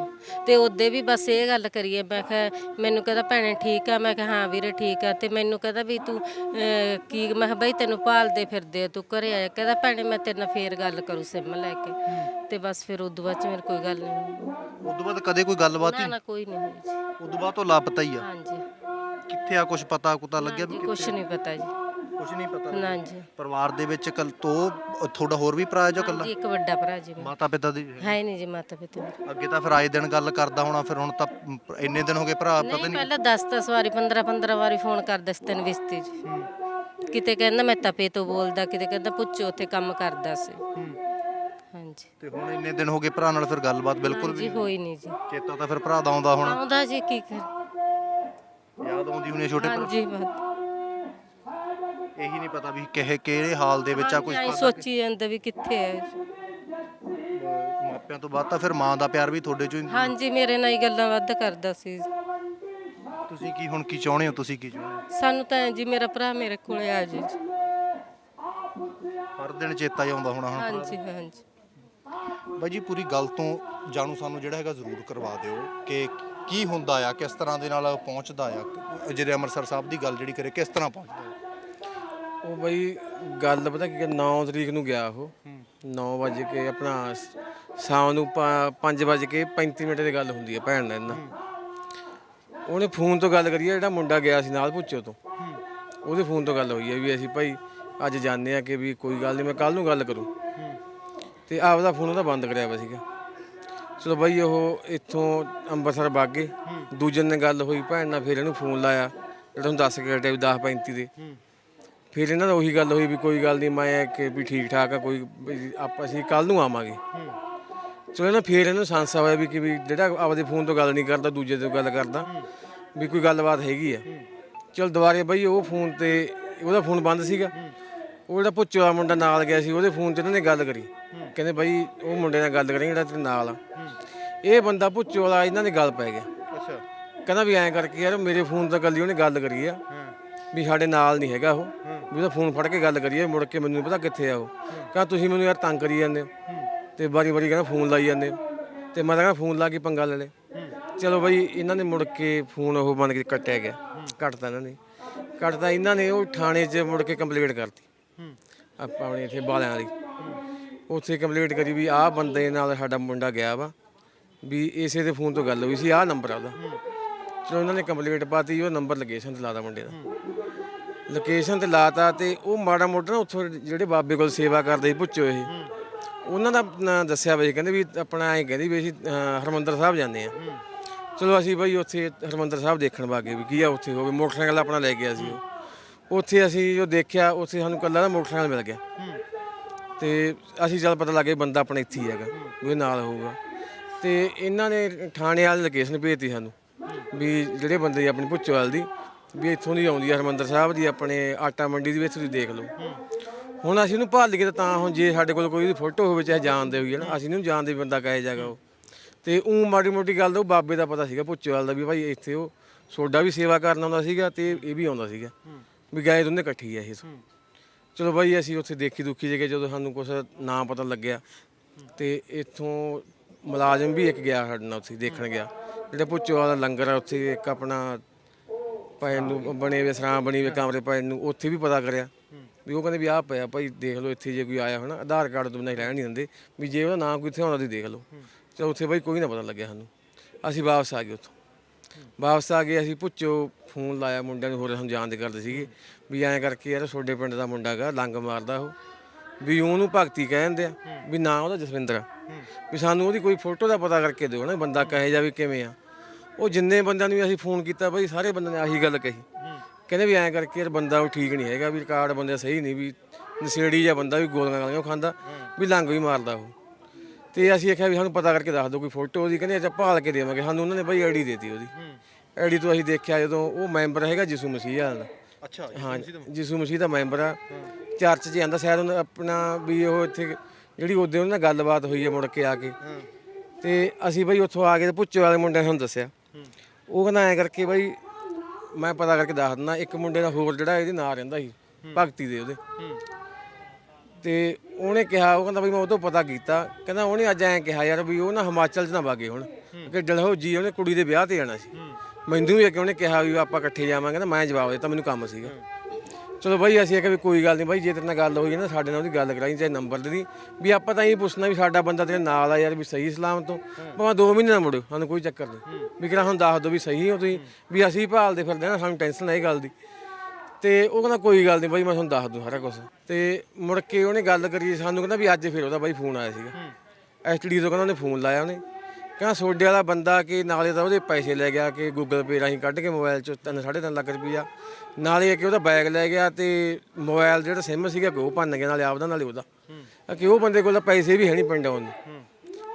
ਤੇ ਉਹਦੇ ਵੀ ਬਸ ਇਹ ਗੱਲ ਕਰੀਏ ਮੈਂ ਕਿਹਾ ਮੈਨੂੰ ਕਹਿੰਦਾ ਭੈਣੇ ਠੀਕ ਆ ਮੈਂ ਕਿਹਾ ਹਾਂ ਵੀਰੇ ਠੀਕ ਆ ਤੇ ਮੈਨੂੰ ਕਹਿੰਦਾ ਵੀ ਤੂੰ ਅਹ, ਕੀ ਮੈਂ ਕਿਹਾ ਬਈ ਤੈਨੂੰ ਭਾਲਦੇ ਫਿਰਦੇ ਆ ਤੂੰ ਘਰੇ ਆਇਆ। ਕਹਿੰਦਾ ਭੈਣੇ ਮੈਂ ਤੇਰੇ ਨਾਲ ਫੇਰ ਗੱਲ ਕਰੂ ਸਿਮ ਲੈ ਕੇ। ਤੇ ਬਸ ਫਿਰ ਉਦੋਂ ਬਾਅਦ ਚ ਮੇਰੇ ਕੋਈ ਗੱਲ ਨਹੀਂ ਹੋਈ। ਉਦੋਂ ਬਾਅਦ ਕਦੇ ਕੋਈ ਗੱਲਬਾਤ ਨਾ ਹੀ ਨਾ ਕੋਈ ਨਹੀਂ ਹੋਈ। ਜੀ ਉਦੋਂ ਬਾਅਦ ਤੋਂ ਲਾਪਤਾ ਹੀ ਆ। ਹਾਂਜੀ। ਕਿੱਥੇ ਆ? ਕੁਝ ਪਤਾ ਕੁਤਾ ਲੱਗਿਆ ਜੀ ਕੁਛ ਨਹੀਂ ਪਤਾ ਜੀ। ਕੁਝ ਨਹੀਂ ਪਤਾ ਨਾ ਜੀ ਪਰਿਵਾਰ ਦੇ ਵਿੱਚ ਕੱਲ ਤੋਂ ਤੁਹਾਡਾ ਹੋਰ ਵੀ ਭਰਾ ਹੈ ਜੋ ਕੱਲਾ? ਇੱਕ ਵੱਡਾ ਭਰਾ ਜੀ ਮੇਰਾ। ਮਾਤਾ ਪਿਤਾ ਦੀ? ਹੈ ਨਹੀਂ ਜੀ ਮਾਤਾ ਪਿਤਾ ਮੇਰੇ। ਅੱਗੇ ਤਾਂ ਫਿਰ ਆਏ ਦਿਨ ਗੱਲ ਕਰਦਾ ਹੋਣਾ ਫਿਰ ਹੁਣ ਤਾਂ ਇੰਨੇ ਦਿਨ ਹੋ ਗਏ ਭਰਾ ਪਤਾ ਨਹੀਂ ਨਹੀਂ ਪਹਿਲਾਂ 10 10 ਵਾਰੀ 15 15 ਵਾਰੀ ਫੋਨ ਕਰਦਾ ਸੀ ਤੈਨੂੰ ਵਿਸਤੀ ਜੀ ਕਿਤੇ ਕਹਿੰਦਾ ਮੈਂ ਤਪੇ ਤੋਂ ਬੋਲਦਾ ਕਿਤੇ ਕਹਿੰਦਾ ਪੁੱਛੋ ਉੱਥੇ ਕੰਮ ਕਰਦਾ ਸੀ। ਹਾਂਜੀ। ਤੇ ਹੁਣ ਇੰਨੇ ਦਿਨ ਹੋ ਗਏ ਭਰਾ ਨਾਲ ਫਿਰ ਗੱਲਬਾਤ ਬਿਲਕੁਲ ਵੀ ਜੀ ਹੋਈ। ਨਹੀਂ ਜੀ। ਚੇਤਾ ਤਾਂ ਫਿਰ ਭਰਾ ਦਾ ਆਉਂਦਾ ਹੋਣਾ। ਆਉਂਦਾ ਜੀ ਕੀ ਕਰ ਯਾਦ ਆਉਂਦੀ ਹੋਣੀ ਛੋਟੇ ਭਰਾ ਹਾਂਜੀ ਬਸ। ਇਹੀ ਨਹੀਂ ਪਤਾ ਵੀ ਕਿਹੇ ਕਿਹੜੇ ਹਾਲ ਦੇ ਵਿੱਚ ਆ ਕੁਝ ਆਈ ਸੋਚੀ ਜਾਂਦਾ ਵੀ ਕਿੱਥੇ ਹੈ ਮਾਪਿਆਂ ਤੋਂ ਬਾਅਦ ਤਾਂ ਫਿਰ ਮਾਂ ਦਾ ਪਿਆਰ ਵੀ ਤੁਹਾਡੇ ਚੋਂ ਹੀ ਹਾਂਜੀ ਮੇਰੇ ਨਾਲ ਹੀ ਗੱਲਾਂ ਵੱਧ ਕਰਦਾ ਸੀ। ਤੁਸੀਂ ਕੀ ਹੁਣ ਕੀ ਚਾਹੁੰਦੇ ਹੋ ਤੁਸੀਂ ਕੀ ਚਾਹੁੰਦੇ ਸਾਨੂੰ ਤਾਂ ਐਂ ਜੀ ਮੇਰਾ ਭਰਾ ਮੇਰੇ ਕੋਲੇ ਆ ਜੀ। ਹਰ ਦਿਨ ਚੇਤਾ ਹੀ ਆਉਂਦਾ ਹੋਣਾ ਹੁਣ ਹਾਂਜੀ ਹਾਂਜੀ। ਬਾਈ ਜੀ ਪੂਰੀ ਗੱਲ ਤੋਂ ਜਾਣੂ ਸਾਨੂੰ ਜਿਹੜਾ ਹੈਗਾ ਜ਼ਰੂਰ ਕਰਵਾ ਦਿਓ ਕਿ ਕੀ ਹੁੰਦਾ ਆ? ਕਿਸ ਤਰ੍ਹਾਂ ਦੇ ਨਾਲ ਪਹੁੰਚਦਾ ਆ? ਜਿਹੜੇ ਅੰਮ੍ਰਿਤਸਰ ਸਾਹਿਬ ਦੀ ਗੱਲ ਜਿਹੜੀ ਕਰੇ, ਕਿਸ ਤਰ੍ਹਾਂ ਪਹੁੰਚਦਾ ਉਹ ਬਈ ਗੱਲ ਪਤਾ ਕੀ 9 ਤਰੀਕ ਨੂੰ ਗਿਆ ਉਹ। 9 ਵਜੇ ਕੇ ਆਪਣਾ ਸ- ਸ਼ਾਮ ਨੂੰ 5 ਵਜੇ ਕੇ 35 ਮਿੰਟ ਦੀ ਗੱਲ ਹੁੰਦੀ ਹੈ ਭੈਣ ਨਾਲ ਇਹਨਾਂ। ਉਹਨੇ ਫੋਨ ਤੋਂ ਗੱਲ ਕਰੀ ਹੈ ਜਿਹੜਾ ਮੁੰਡਾ ਗਿਆ ਸੀ ਨਾਲ ਪੁੱਛੋ ਤੋਂ। ਉਹਦੇ ਫੋਨ ਤੋਂ ਗੱਲ ਹੋਈ ਹੈ ਵੀ ਅਸੀਂ ਭਾਈ ਅੱਜ ਜਾਣਦੇ ਆ ਕਿ ਵੀ ਕੋਈ ਗੱਲ ਨਹੀਂ ਮੈਂ ਕੱਲ ਨੂੰ ਗੱਲ ਕਰੂੰ। ਤੇ ਆਪਦਾ ਫੋਨ ਉਹਦਾ ਬੰਦ ਕਰਿਆ ਵਾ ਸੀਗਾ। ਚਲੋ ਬਾਈ ਉਹ ਇੱਥੋਂ ਅੰਮ੍ਰਿਤਸਰ ਵਗ ਗਏ। ਦੂਜੇ ਦਿਨ ਗੱਲ ਹੋਈ ਭੈਣ ਨਾਲ ਫਿਰ ਇਹਨੂੰ ਫੋਨ ਲਾਇਆ ਜਿਹੜਾ ਤੁਹਾਨੂੰ ਦੱਸ ਕੇ ਹਟਿਆ ਵੀ 10 35 ਦੇ। ਫਿਰ ਇਹਨਾਂ ਦਾ ਉਹੀ ਗੱਲ ਹੋਈ ਵੀ ਕੋਈ ਗੱਲ ਨਹੀਂ ਮੈਂ ਕਿ ਵੀ ਠੀਕ ਠਾਕ ਆ ਕੋਈ ਆਪਾਂ ਅਸੀਂ ਕੱਲ ਨੂੰ ਆਵਾਂਗੇ। ਚਲੋ ਇਹਨਾਂ ਫਿਰ ਇਹਨੂੰ ਸੰਸਾ ਹੋਇਆ ਵੀ ਕਿ ਵੀ ਜਿਹੜਾ ਆਪਦੇ ਫੋਨ ਤੋਂ ਗੱਲ ਨਹੀਂ ਕਰਦਾ ਦੂਜੇ ਤੋਂ ਗੱਲ ਕਰਦਾ ਵੀ ਕੋਈ ਗੱਲਬਾਤ ਹੈਗੀ ਆ। ਚਲ ਦੁਬਾਰੇ ਬਈ ਉਹ ਫੋਨ ਤੇ ਉਹਦਾ ਫੋਨ ਬੰਦ ਸੀਗਾ। ਉਹ ਜਿਹੜਾ ਪੁੱਛੋ ਵਾਲਾ ਮੁੰਡਾ ਨਾਲ ਗਿਆ ਸੀ ਉਹਦੇ ਫੋਨ ਤੇ ਇਹਨਾਂ ਨੇ ਗੱਲ ਕਰੀ। ਕਹਿੰਦੇ ਬਈ ਉਹ ਮੁੰਡੇ ਨਾਲ ਗੱਲ ਕਰੀ ਜਿਹੜਾ ਤੇਰੇ ਨਾਲ ਆ। ਇਹ ਬੰਦਾ ਪੁੱਛੋ ਵਾਲਾ ਇਹਨਾਂ ਦੇ ਗੱਲ ਪੈ ਗਿਆ ਅੱਛਾ। ਕਹਿੰਦਾ ਵੀ ਐਂ ਕਰਕੇ ਯਾਰ ਮੇਰੇ ਫੋਨ ਤੋਂ ਕੱਲੀ ਉਹਨੇ ਗੱਲ ਕਰੀ ਆ। ਵੀ ਸਾਡੇ ਨਾਲ ਨਹੀਂ ਹੈਗਾ ਉਹ। ਵੀ ਉਹਦਾ ਫੋਨ ਫੜ ਕੇ ਗੱਲ ਕਰੀਏ ਮੁੜ ਕੇ ਮੈਨੂੰ ਪਤਾ ਕਿੱਥੇ ਆ ਉਹ। ਕਹਿੰਦਾ ਤੁਸੀਂ ਮੈਨੂੰ ਯਾਰ ਤੰਗ ਕਰੀ ਜਾਂਦੇ ਹੋ। ਤੇ ਵਾਰੀ ਵਾਰੀ ਕਹਿੰਦਾ ਫੋਨ ਲਾਈ ਜਾਂਦੇ ਹੋ। ਤੇ ਮੈਂ ਤਾਂ ਕਹਿੰਦਾ ਫੋਨ ਲਾ ਕੇ ਪੰਗਾ ਲੈ ਲੈ। ਚਲੋ ਬਈ ਇਹਨਾਂ ਨੇ ਮੁੜ ਕੇ ਫੋਨ ਉਹ ਬਣ ਕੇ ਕੱਟਿਆ ਗਿਆ। ਕੱਟਤਾ ਇਹਨਾਂ ਨੇ। ਕੱਟਤਾ ਇਹਨਾਂ ਨੇ ਉਹ ਥਾਣੇ 'ਚ ਮੁੜ ਕੇ ਕੰਪਲੀਟ ਕਰਤੀ। ਆਪਾਂ ਆਪਣੇ ਇੱਥੇ ਬਾਲਿਆਂ ਵਾਲੀ। ਉੱਥੇ ਕੰਪਲੀਟ ਕਰੀ ਵੀ ਆਹ ਬੰਦੇ ਨਾਲ ਸਾਡਾ ਮੁੰਡਾ ਗਿਆ ਵਾ ਵੀ ਇਸੇ ਦੇ ਫੋਨ ਤੋਂ ਗੱਲ ਹੋਈ ਸੀ ਆਹ ਨੰਬਰ ਆ ਉਹਦਾ। ਚਲੋ ਉਹਨਾਂ ਨੇ ਕੰਪਲੀਟ ਪਾਤੀ ਉਹ ਨੰਬਰ ਲੋਕੇਸ਼ਨ ਤੇ ਲਾਦਾ ਮੁੰਡੇ ਦਾ। ਲੋਕੇਸ਼ਨ ਤੇ ਲਾਤਾ ਤੇ ਉਹ ਮਾੜਾ ਮੋਟਾ ਨਾ ਉੱਥੋਂ ਜਿਹੜੇ ਬਾਬੇ ਕੋਲ ਸੇਵਾ ਕਰਦੇ ਸੀ ਪੁੱਛੋ ਇਹ। ਉਹਨਾਂ ਦਾ ਦੱਸਿਆ ਬਈ ਕਹਿੰਦੇ ਵੀ ਆਪਣਾ ਐਂ ਕਹਿੰਦੀ ਵੀ ਅਸੀਂ ਅਹ, ਹਰਿਮੰਦਰ ਸਾਹਿਬ ਜਾਂਦੇ ਆ ਚਲੋ ਅਸੀਂ ਬਈ ਉੱਥੇ ਹਰਿਮੰਦਰ ਸਾਹਿਬ ਦੇਖਣ ਵਾਗੇ ਵੀ ਕੀ ਆ ਉੱਥੇ ਹੋਵੇ ਮੋਟਰਸਾਈਕਲ ਆਪਣਾ ਲੈ ਗਿਆ ਸੀ ਉਹ। ਉੱਥੇ ਅਸੀਂ ਜੋ ਦੇਖਿਆ ਉੱਥੇ ਸਾਨੂੰ ਕੱਲਾ ਨਾ ਮੋਟਰਸਾਈਕਲ ਮਿਲ ਗਿਆ। ਤੇ ਅਸੀਂ ਚੱਲ ਪਤਾ ਲੱਗੇ ਬੰਦਾ ਆਪਣਾ ਇੱਥੇ ਹੀ ਹੈਗਾ ਉਹਦੇ ਨਾਲ ਹੋਊਗਾ। ਤੇ ਇਹਨਾਂ ਨੇ ਥਾਣੇ ਵਾਲੇ ਲੋਕੇਸ਼ਨ ਭੇਜਤੀ ਸਾਨੂੰ, ਵੀ ਜਿਹੜੇ ਬੰਦੇ ਦੀ ਆਪਣੀ ਭੁੱਚੋਵਾਲ ਦੀ, ਵੀ ਇੱਥੋਂ ਦੀ ਆਉਂਦੀ ਆ ਹਰਮੰਦਰ ਸਾਹਿਬ ਦੀ, ਆਪਣੇ ਆਟਾ ਮੰਡੀ ਦੀ ਵੀ ਇੱਥੋਂ ਤੁਸੀਂ ਦੇਖ ਲਓ। ਹੁਣ ਅਸੀਂ ਉਹਨੂੰ ਭਾਲ ਲਈਏ ਤਾਂ ਹੁਣ ਜੇ ਸਾਡੇ ਕੋਲ ਕੋਈ ਉਹਦੀ ਫੋਟੋ ਹੋਵੇ, ਚਾਹੇ ਜਾਣਦੇ ਹੋਈਏ ਨਾ ਅਸੀਂ ਨਹੀਂ ਜਾਣਦੇ ਵੀ ਬੰਦਾ ਕਹੇ ਜਾਗਾ ਉਹ। ਤੇ ਉਹ ਮਾੜੀ ਮੋਟੀ ਗੱਲ ਦਾ ਉਹ ਬਾਬੇ ਦਾ ਪਤਾ ਸੀਗਾ ਭੁੱਚੋਵਾਲ ਦਾ ਵੀ ਭਾਈ ਇੱਥੇ ਉਹ ਸੋਡਾ ਵੀ ਸੇਵਾ ਕਰਨ ਆਉਂਦਾ ਸੀਗਾ ਤੇ ਇਹ ਵੀ ਆਉਂਦਾ ਸੀਗਾ, ਵੀ ਗਏ ਦੋਨੇ ਇਕੱਠੀ ਆ ਇਹ ਚਲੋ ਬਾਈ, ਅਸੀਂ ਉੱਥੇ ਦੇਖੀ ਦੁਖੀ ਜਗੇ ਜਦੋਂ ਸਾਨੂੰ ਕੁਝ ਨਾ ਪਤਾ ਲੱਗਿਆ ਤੇ ਇੱਥੋਂ ਮੁਲਾਜ਼ਮ ਵੀ ਇੱਕ ਗਿਆ ਸਾਡੇ ਨਾਲ ਉੱਥੇ ਦੇਖਣ ਗਿਆ। ਜਿਹੜਾ ਪੁੱਚੋ ਵਾਲਾ ਲੰਗਰ ਆ, ਉੱਥੇ ਇੱਕ ਆਪਣਾ ਪੈਣ ਨੂੰ ਬਣੇ ਹੋਏ, ਸਰਾਂ ਬਣੀ ਹੋਏ ਕਮਰੇ ਪੈਣ ਨੂੰ ਉੱਥੇ ਵੀ ਪਤਾ ਕਰਿਆ ਵੀ ਉਹ ਕਹਿੰਦੇ ਵੀ ਆਹ ਪਿਆ, ਭਾਈ ਦੇਖ ਲਓ ਇੱਥੇ ਜੇ ਕੋਈ ਆਇਆ ਹੋਣਾ, ਆਧਾਰ ਕਾਰਡ ਤੋਂ ਬਿਨਾਂ ਹੀ ਰਹਿਣ ਨਹੀਂ ਦਿੰਦੇ, ਵੀ ਜੇ ਉਹਦਾ ਨਾਂ ਕੋਈ ਇੱਥੇ ਆਉਂਦਾ ਤੁਸੀਂ ਦੇਖ ਲਓ। ਚਲੋ ਉੱਥੇ ਬਾਈ ਕੋਈ ਨਾ ਪਤਾ ਲੱਗਿਆ ਸਾਨੂੰ। ਅਸੀਂ ਵਾਪਸ ਆ ਗਏ ਉੱਥੋਂ। ਵਾਪਸ ਆ ਗਏ, ਅਸੀਂ ਪੁੱਛੋ, ਫੋਨ ਲਾਇਆ ਮੁੰਡਿਆਂ ਨੂੰ, ਹੋਰ ਸਮਝਾਉਣ ਜਾਣਦੇ ਕਰਦੇ ਸੀਗੇ ਵੀ ਐਂ ਕਰਕੇ ਯਾਰ ਤੁਹਾਡੇ ਪਿੰਡ ਦਾ ਮੁੰਡਾ ਹੈਗਾ ਲੰਗ ਮਾਰਦਾ ਉਹ। ਵੀ ਉਹਨੂੰ ਭਗਤੀ ਕਹਿੰਦੇ ਆ, ਵੀ ਨਾ ਉਹਦਾ ਜਸਵਿੰਦਰ ਆ। ਵੀ ਸਾਨੂੰ ਉਹਦੀ ਕੋਈ ਫੋਟੋ ਦਾ ਪਤਾ ਕਰਕੇ ਦਿਓ ਨਾ, ਬੰਦਾ ਕਹੇ ਜਾ ਵੀ ਕਿਵੇਂ ਆ। ਉਹ ਜਿੰਨੇ ਬੰਦਿਆਂ ਨੂੰ ਵੀ ਅਸੀਂ ਫੋਨ ਕੀਤਾ ਬਈ, ਸਾਰੇ ਬੰਦਿਆਂ ਨੇ ਆਹੀ ਗੱਲ ਕਹੀ। ਕਹਿੰਦੇ ਵੀ ਐਂ ਕਰਕੇ ਯਾਰ ਬੰਦਾ ਉਹ ਠੀਕ ਨਹੀਂ ਹੈਗਾ, ਵੀ ਰਿਕਾਰਡ ਬੰਦੇ ਸਹੀ ਨਹੀਂ, ਵੀ ਨਸ਼ੇੜੀ ਜਾਂ ਬੰਦਾ ਵੀ ਗੋਲੀਆਂ ਗਾਲੀਆਂ ਖਾਂਦਾ, ਵੀ ਲੰਗ ਵੀ ਮਾਰਦਾ ਉਹ। ਤੇ ਅਸੀਂ ਆਖਿਆ ਵੀ ਸਾਨੂੰ ਪਤਾ ਕਰਕੇ ਦੱਸ ਦਿਓ ਕੋਈ ਫੋਟੋ ਉਹਦੀ ਕਹਿੰਦੇ ਅੱਛਾ ਭਾਲ ਕੇ ਦੇਵਾਂਗੇ। ਸਾਨੂੰ ਉਹਨਾਂ ਨੇ ਬਈ ਆਈਡੀ ਦੇਤੀ ਉਹਦੀ। ਆਈਡੀ ਤੋਂ ਅਸੀਂ ਦੇਖਿਆ ਜਦੋਂ ਉਹ ਮੈਂਬਰ ਹੈਗਾ ਜਿਸੂ ਮਸੀਹ ਵਾਲਾ। ਅੱਛਾ ਹਾਂ ਜਿਸੂ ਮਸੀਹ ਦਾ ਮੈਂਬਰ ਆ। ਚਰਚ 'ਚ ਆਂਦਾ ਸ਼ਾਇਦ ਉਹਨੇ ਆਪਣਾ ਵੀ ਉਹ ਇੱਥੇ ਜਿਹੜੀ ਉਹਦੇ ਉਹਨਾਂ ਨਾਲ ਗੱਲਬਾਤ ਹੋਈ ਹੈ ਮੁੜ ਕੇ ਆ ਕੇ। ਤੇ ਅਸੀਂ ਬਈ ਉੱਥੋਂ ਆ ਕੇ ਤੇ ਪੁੱਛੇ ਵਾਲੇ ਮੁੰਡੇ ਨੇ ਸਾਨੂੰ ਦੱਸਿਆ। ਉਹ ਕਹਿੰਦਾ ਐ ਕਰਕੇ ਬਈ ਮੈਂ ਪਤਾ ਕਰਕੇ ਦੱਸ ਦਿੰਦਾ ਇੱਕ ਮੁੰਡੇ ਦਾ ਹੋਰ ਜਿਹੜਾ ਇਹਦੇ ਨਾਲ ਰਹਿੰਦਾ ਸੀ ਭਗਤੀ ਦੇ ਉਹਦੇ। ਤੇ ਉਹਨੇ ਕਿਹਾ ਉਹ ਕਹਿੰਦਾ ਬਈ ਮੈਂ ਉਹ ਤੋਂ ਪਤਾ ਕੀਤਾ। ਕਹਿੰਦਾ ਉਹਨੇ ਅੱਜ ਐਂ ਕਿਹਾ ਯਾਰ ਵੀ ਉਹ ਨਾ ਹਿਮਾਚਲ 'ਚ ਨਾ ਵਾਗੇ ਹੁਣ। ਕਿ ਡਲਹੌਜੀ ਉਹਨੇ ਕੁੜੀ ਦੇ ਵਿਆਹ ਤੇ ਜਾਣਾ ਸੀ। ਮੈਨੂੰ ਵੀ ਅੱਗੇ ਉਹਨੇ ਕਿਹਾ ਵੀ ਆਪਾਂ ਇਕੱਠੇ ਜਾਵਾਂਗੇ ਕਹਿੰਦਾ ਮੈਂ ਜਵਾਬ ਦਿੱਤਾ ਮੈਨੂੰ ਕੰਮ ਸੀਗਾ। ਚਲੋ ਬਾਈ ਅਸੀਂ ਕਿਹਾ ਵੀ ਕੋਈ ਗੱਲ ਨਹੀਂ ਬਾਈ ਜੇ ਤੇਰੇ ਨਾਲ ਗੱਲ ਹੋਈ ਨਾ ਸਾਡੇ ਨਾਲ ਉਹਦੀ ਗੱਲ ਕਰਾਈ ਚਾਹੇ ਨੰਬਰ ਦੇ ਦੀ। ਵੀ ਆਪਾਂ ਤਾਂ ਇਹ ਪੁੱਛਣਾ ਵੀ ਸਾਡਾ ਬੰਦਾ ਤੇਰੇ ਨਾਲ ਆ ਯਾਰ ਵੀ ਸਹੀ ਸਲਾਮ ਤੋਂ। ਭਾਵੇਂ 2 ਮਹੀਨੇ ਨਾ ਮੁੜੋ ਸਾਨੂੰ ਕੋਈ ਚੱਕਰ ਨਹੀਂ। ਵੀ ਕਿਹੜਾ ਹੁਣ ਦੱਸ ਦਿਓ ਵੀ ਸਹੀ ਹੋ ਤੁਸੀਂ। ਵੀ ਅਸੀਂ ਭਾਲਦੇ ਫਿਰਦੇ ਨਾ ਸਾਨੂੰ ਟੈਨਸ਼ਨ ਇਹ ਗੱਲ ਦੀ। ਤੇ ਉਹ ਕਹਿੰਦਾ ਕੋਈ ਗੱਲ ਨਹੀਂ ਬਾਈ, ਮੈਂ ਤੁਹਾਨੂੰ ਦੱਸ ਦੂੰ ਸਾਰਾ ਕੁਝ ਤੇ ਮੁੜ ਕੇ ਉਹਨੇ ਗੱਲ ਕਰੀ, ਸਾਨੂੰ ਕਹਿੰਦਾ ਵੀ ਅੱਜ ਫਿਰ ਉਹਦਾ ਬਾਈ ਫੋਨ ਆਇਆ ਸੀਗਾ। ਐਸਟੀਡੀ ਤੋਂ ਕਹਿੰਦਾ ਉਹਨੇ ਫੋਨ ਲਾਇਆ ਉਹਨੇ। ਕਹਿੰਦਾ ਸੋਡੇ ਵਾਲਾ ਬੰਦਾ ਕਿ ਨਾਲੇ ਤਾਂ ਉਹਦੇ ਪੈਸੇ ਲੈ ਗਿਆ ਕਿ ਗੂਗਲ ਪੇ ਰਾਹੀਂ ਕੱਢ ਕੇ ਮੋਬਾਈਲ ਚੋਂ ਤਿੰਨ, ਸਾਢੇ ਤਿੰਨ ਲੱਖ ਰੁਪਈਆ। ਨਾਲੇ ਕਿ ਉਹਦਾ ਬੈਗ ਲੈ ਗਿਆ ਤੇ ਮੋਬਾਈਲ ਜਿਹੜਾ ਸਿਮ ਸੀਗਾ ਕਿ ਉਹ ਭੰਨ ਗਿਆ ਨਾਲੇ ਆਪਦਾ, ਨਾਲੇ ਉਹਦਾ। ਕਿ ਉਹ ਬੰਦੇ ਕੋਲ ਤਾਂ ਪੈਸੇ ਵੀ ਹੈ ਨਹੀਂ ਪਿੰਡ ਆਉਣ ਨੂੰ।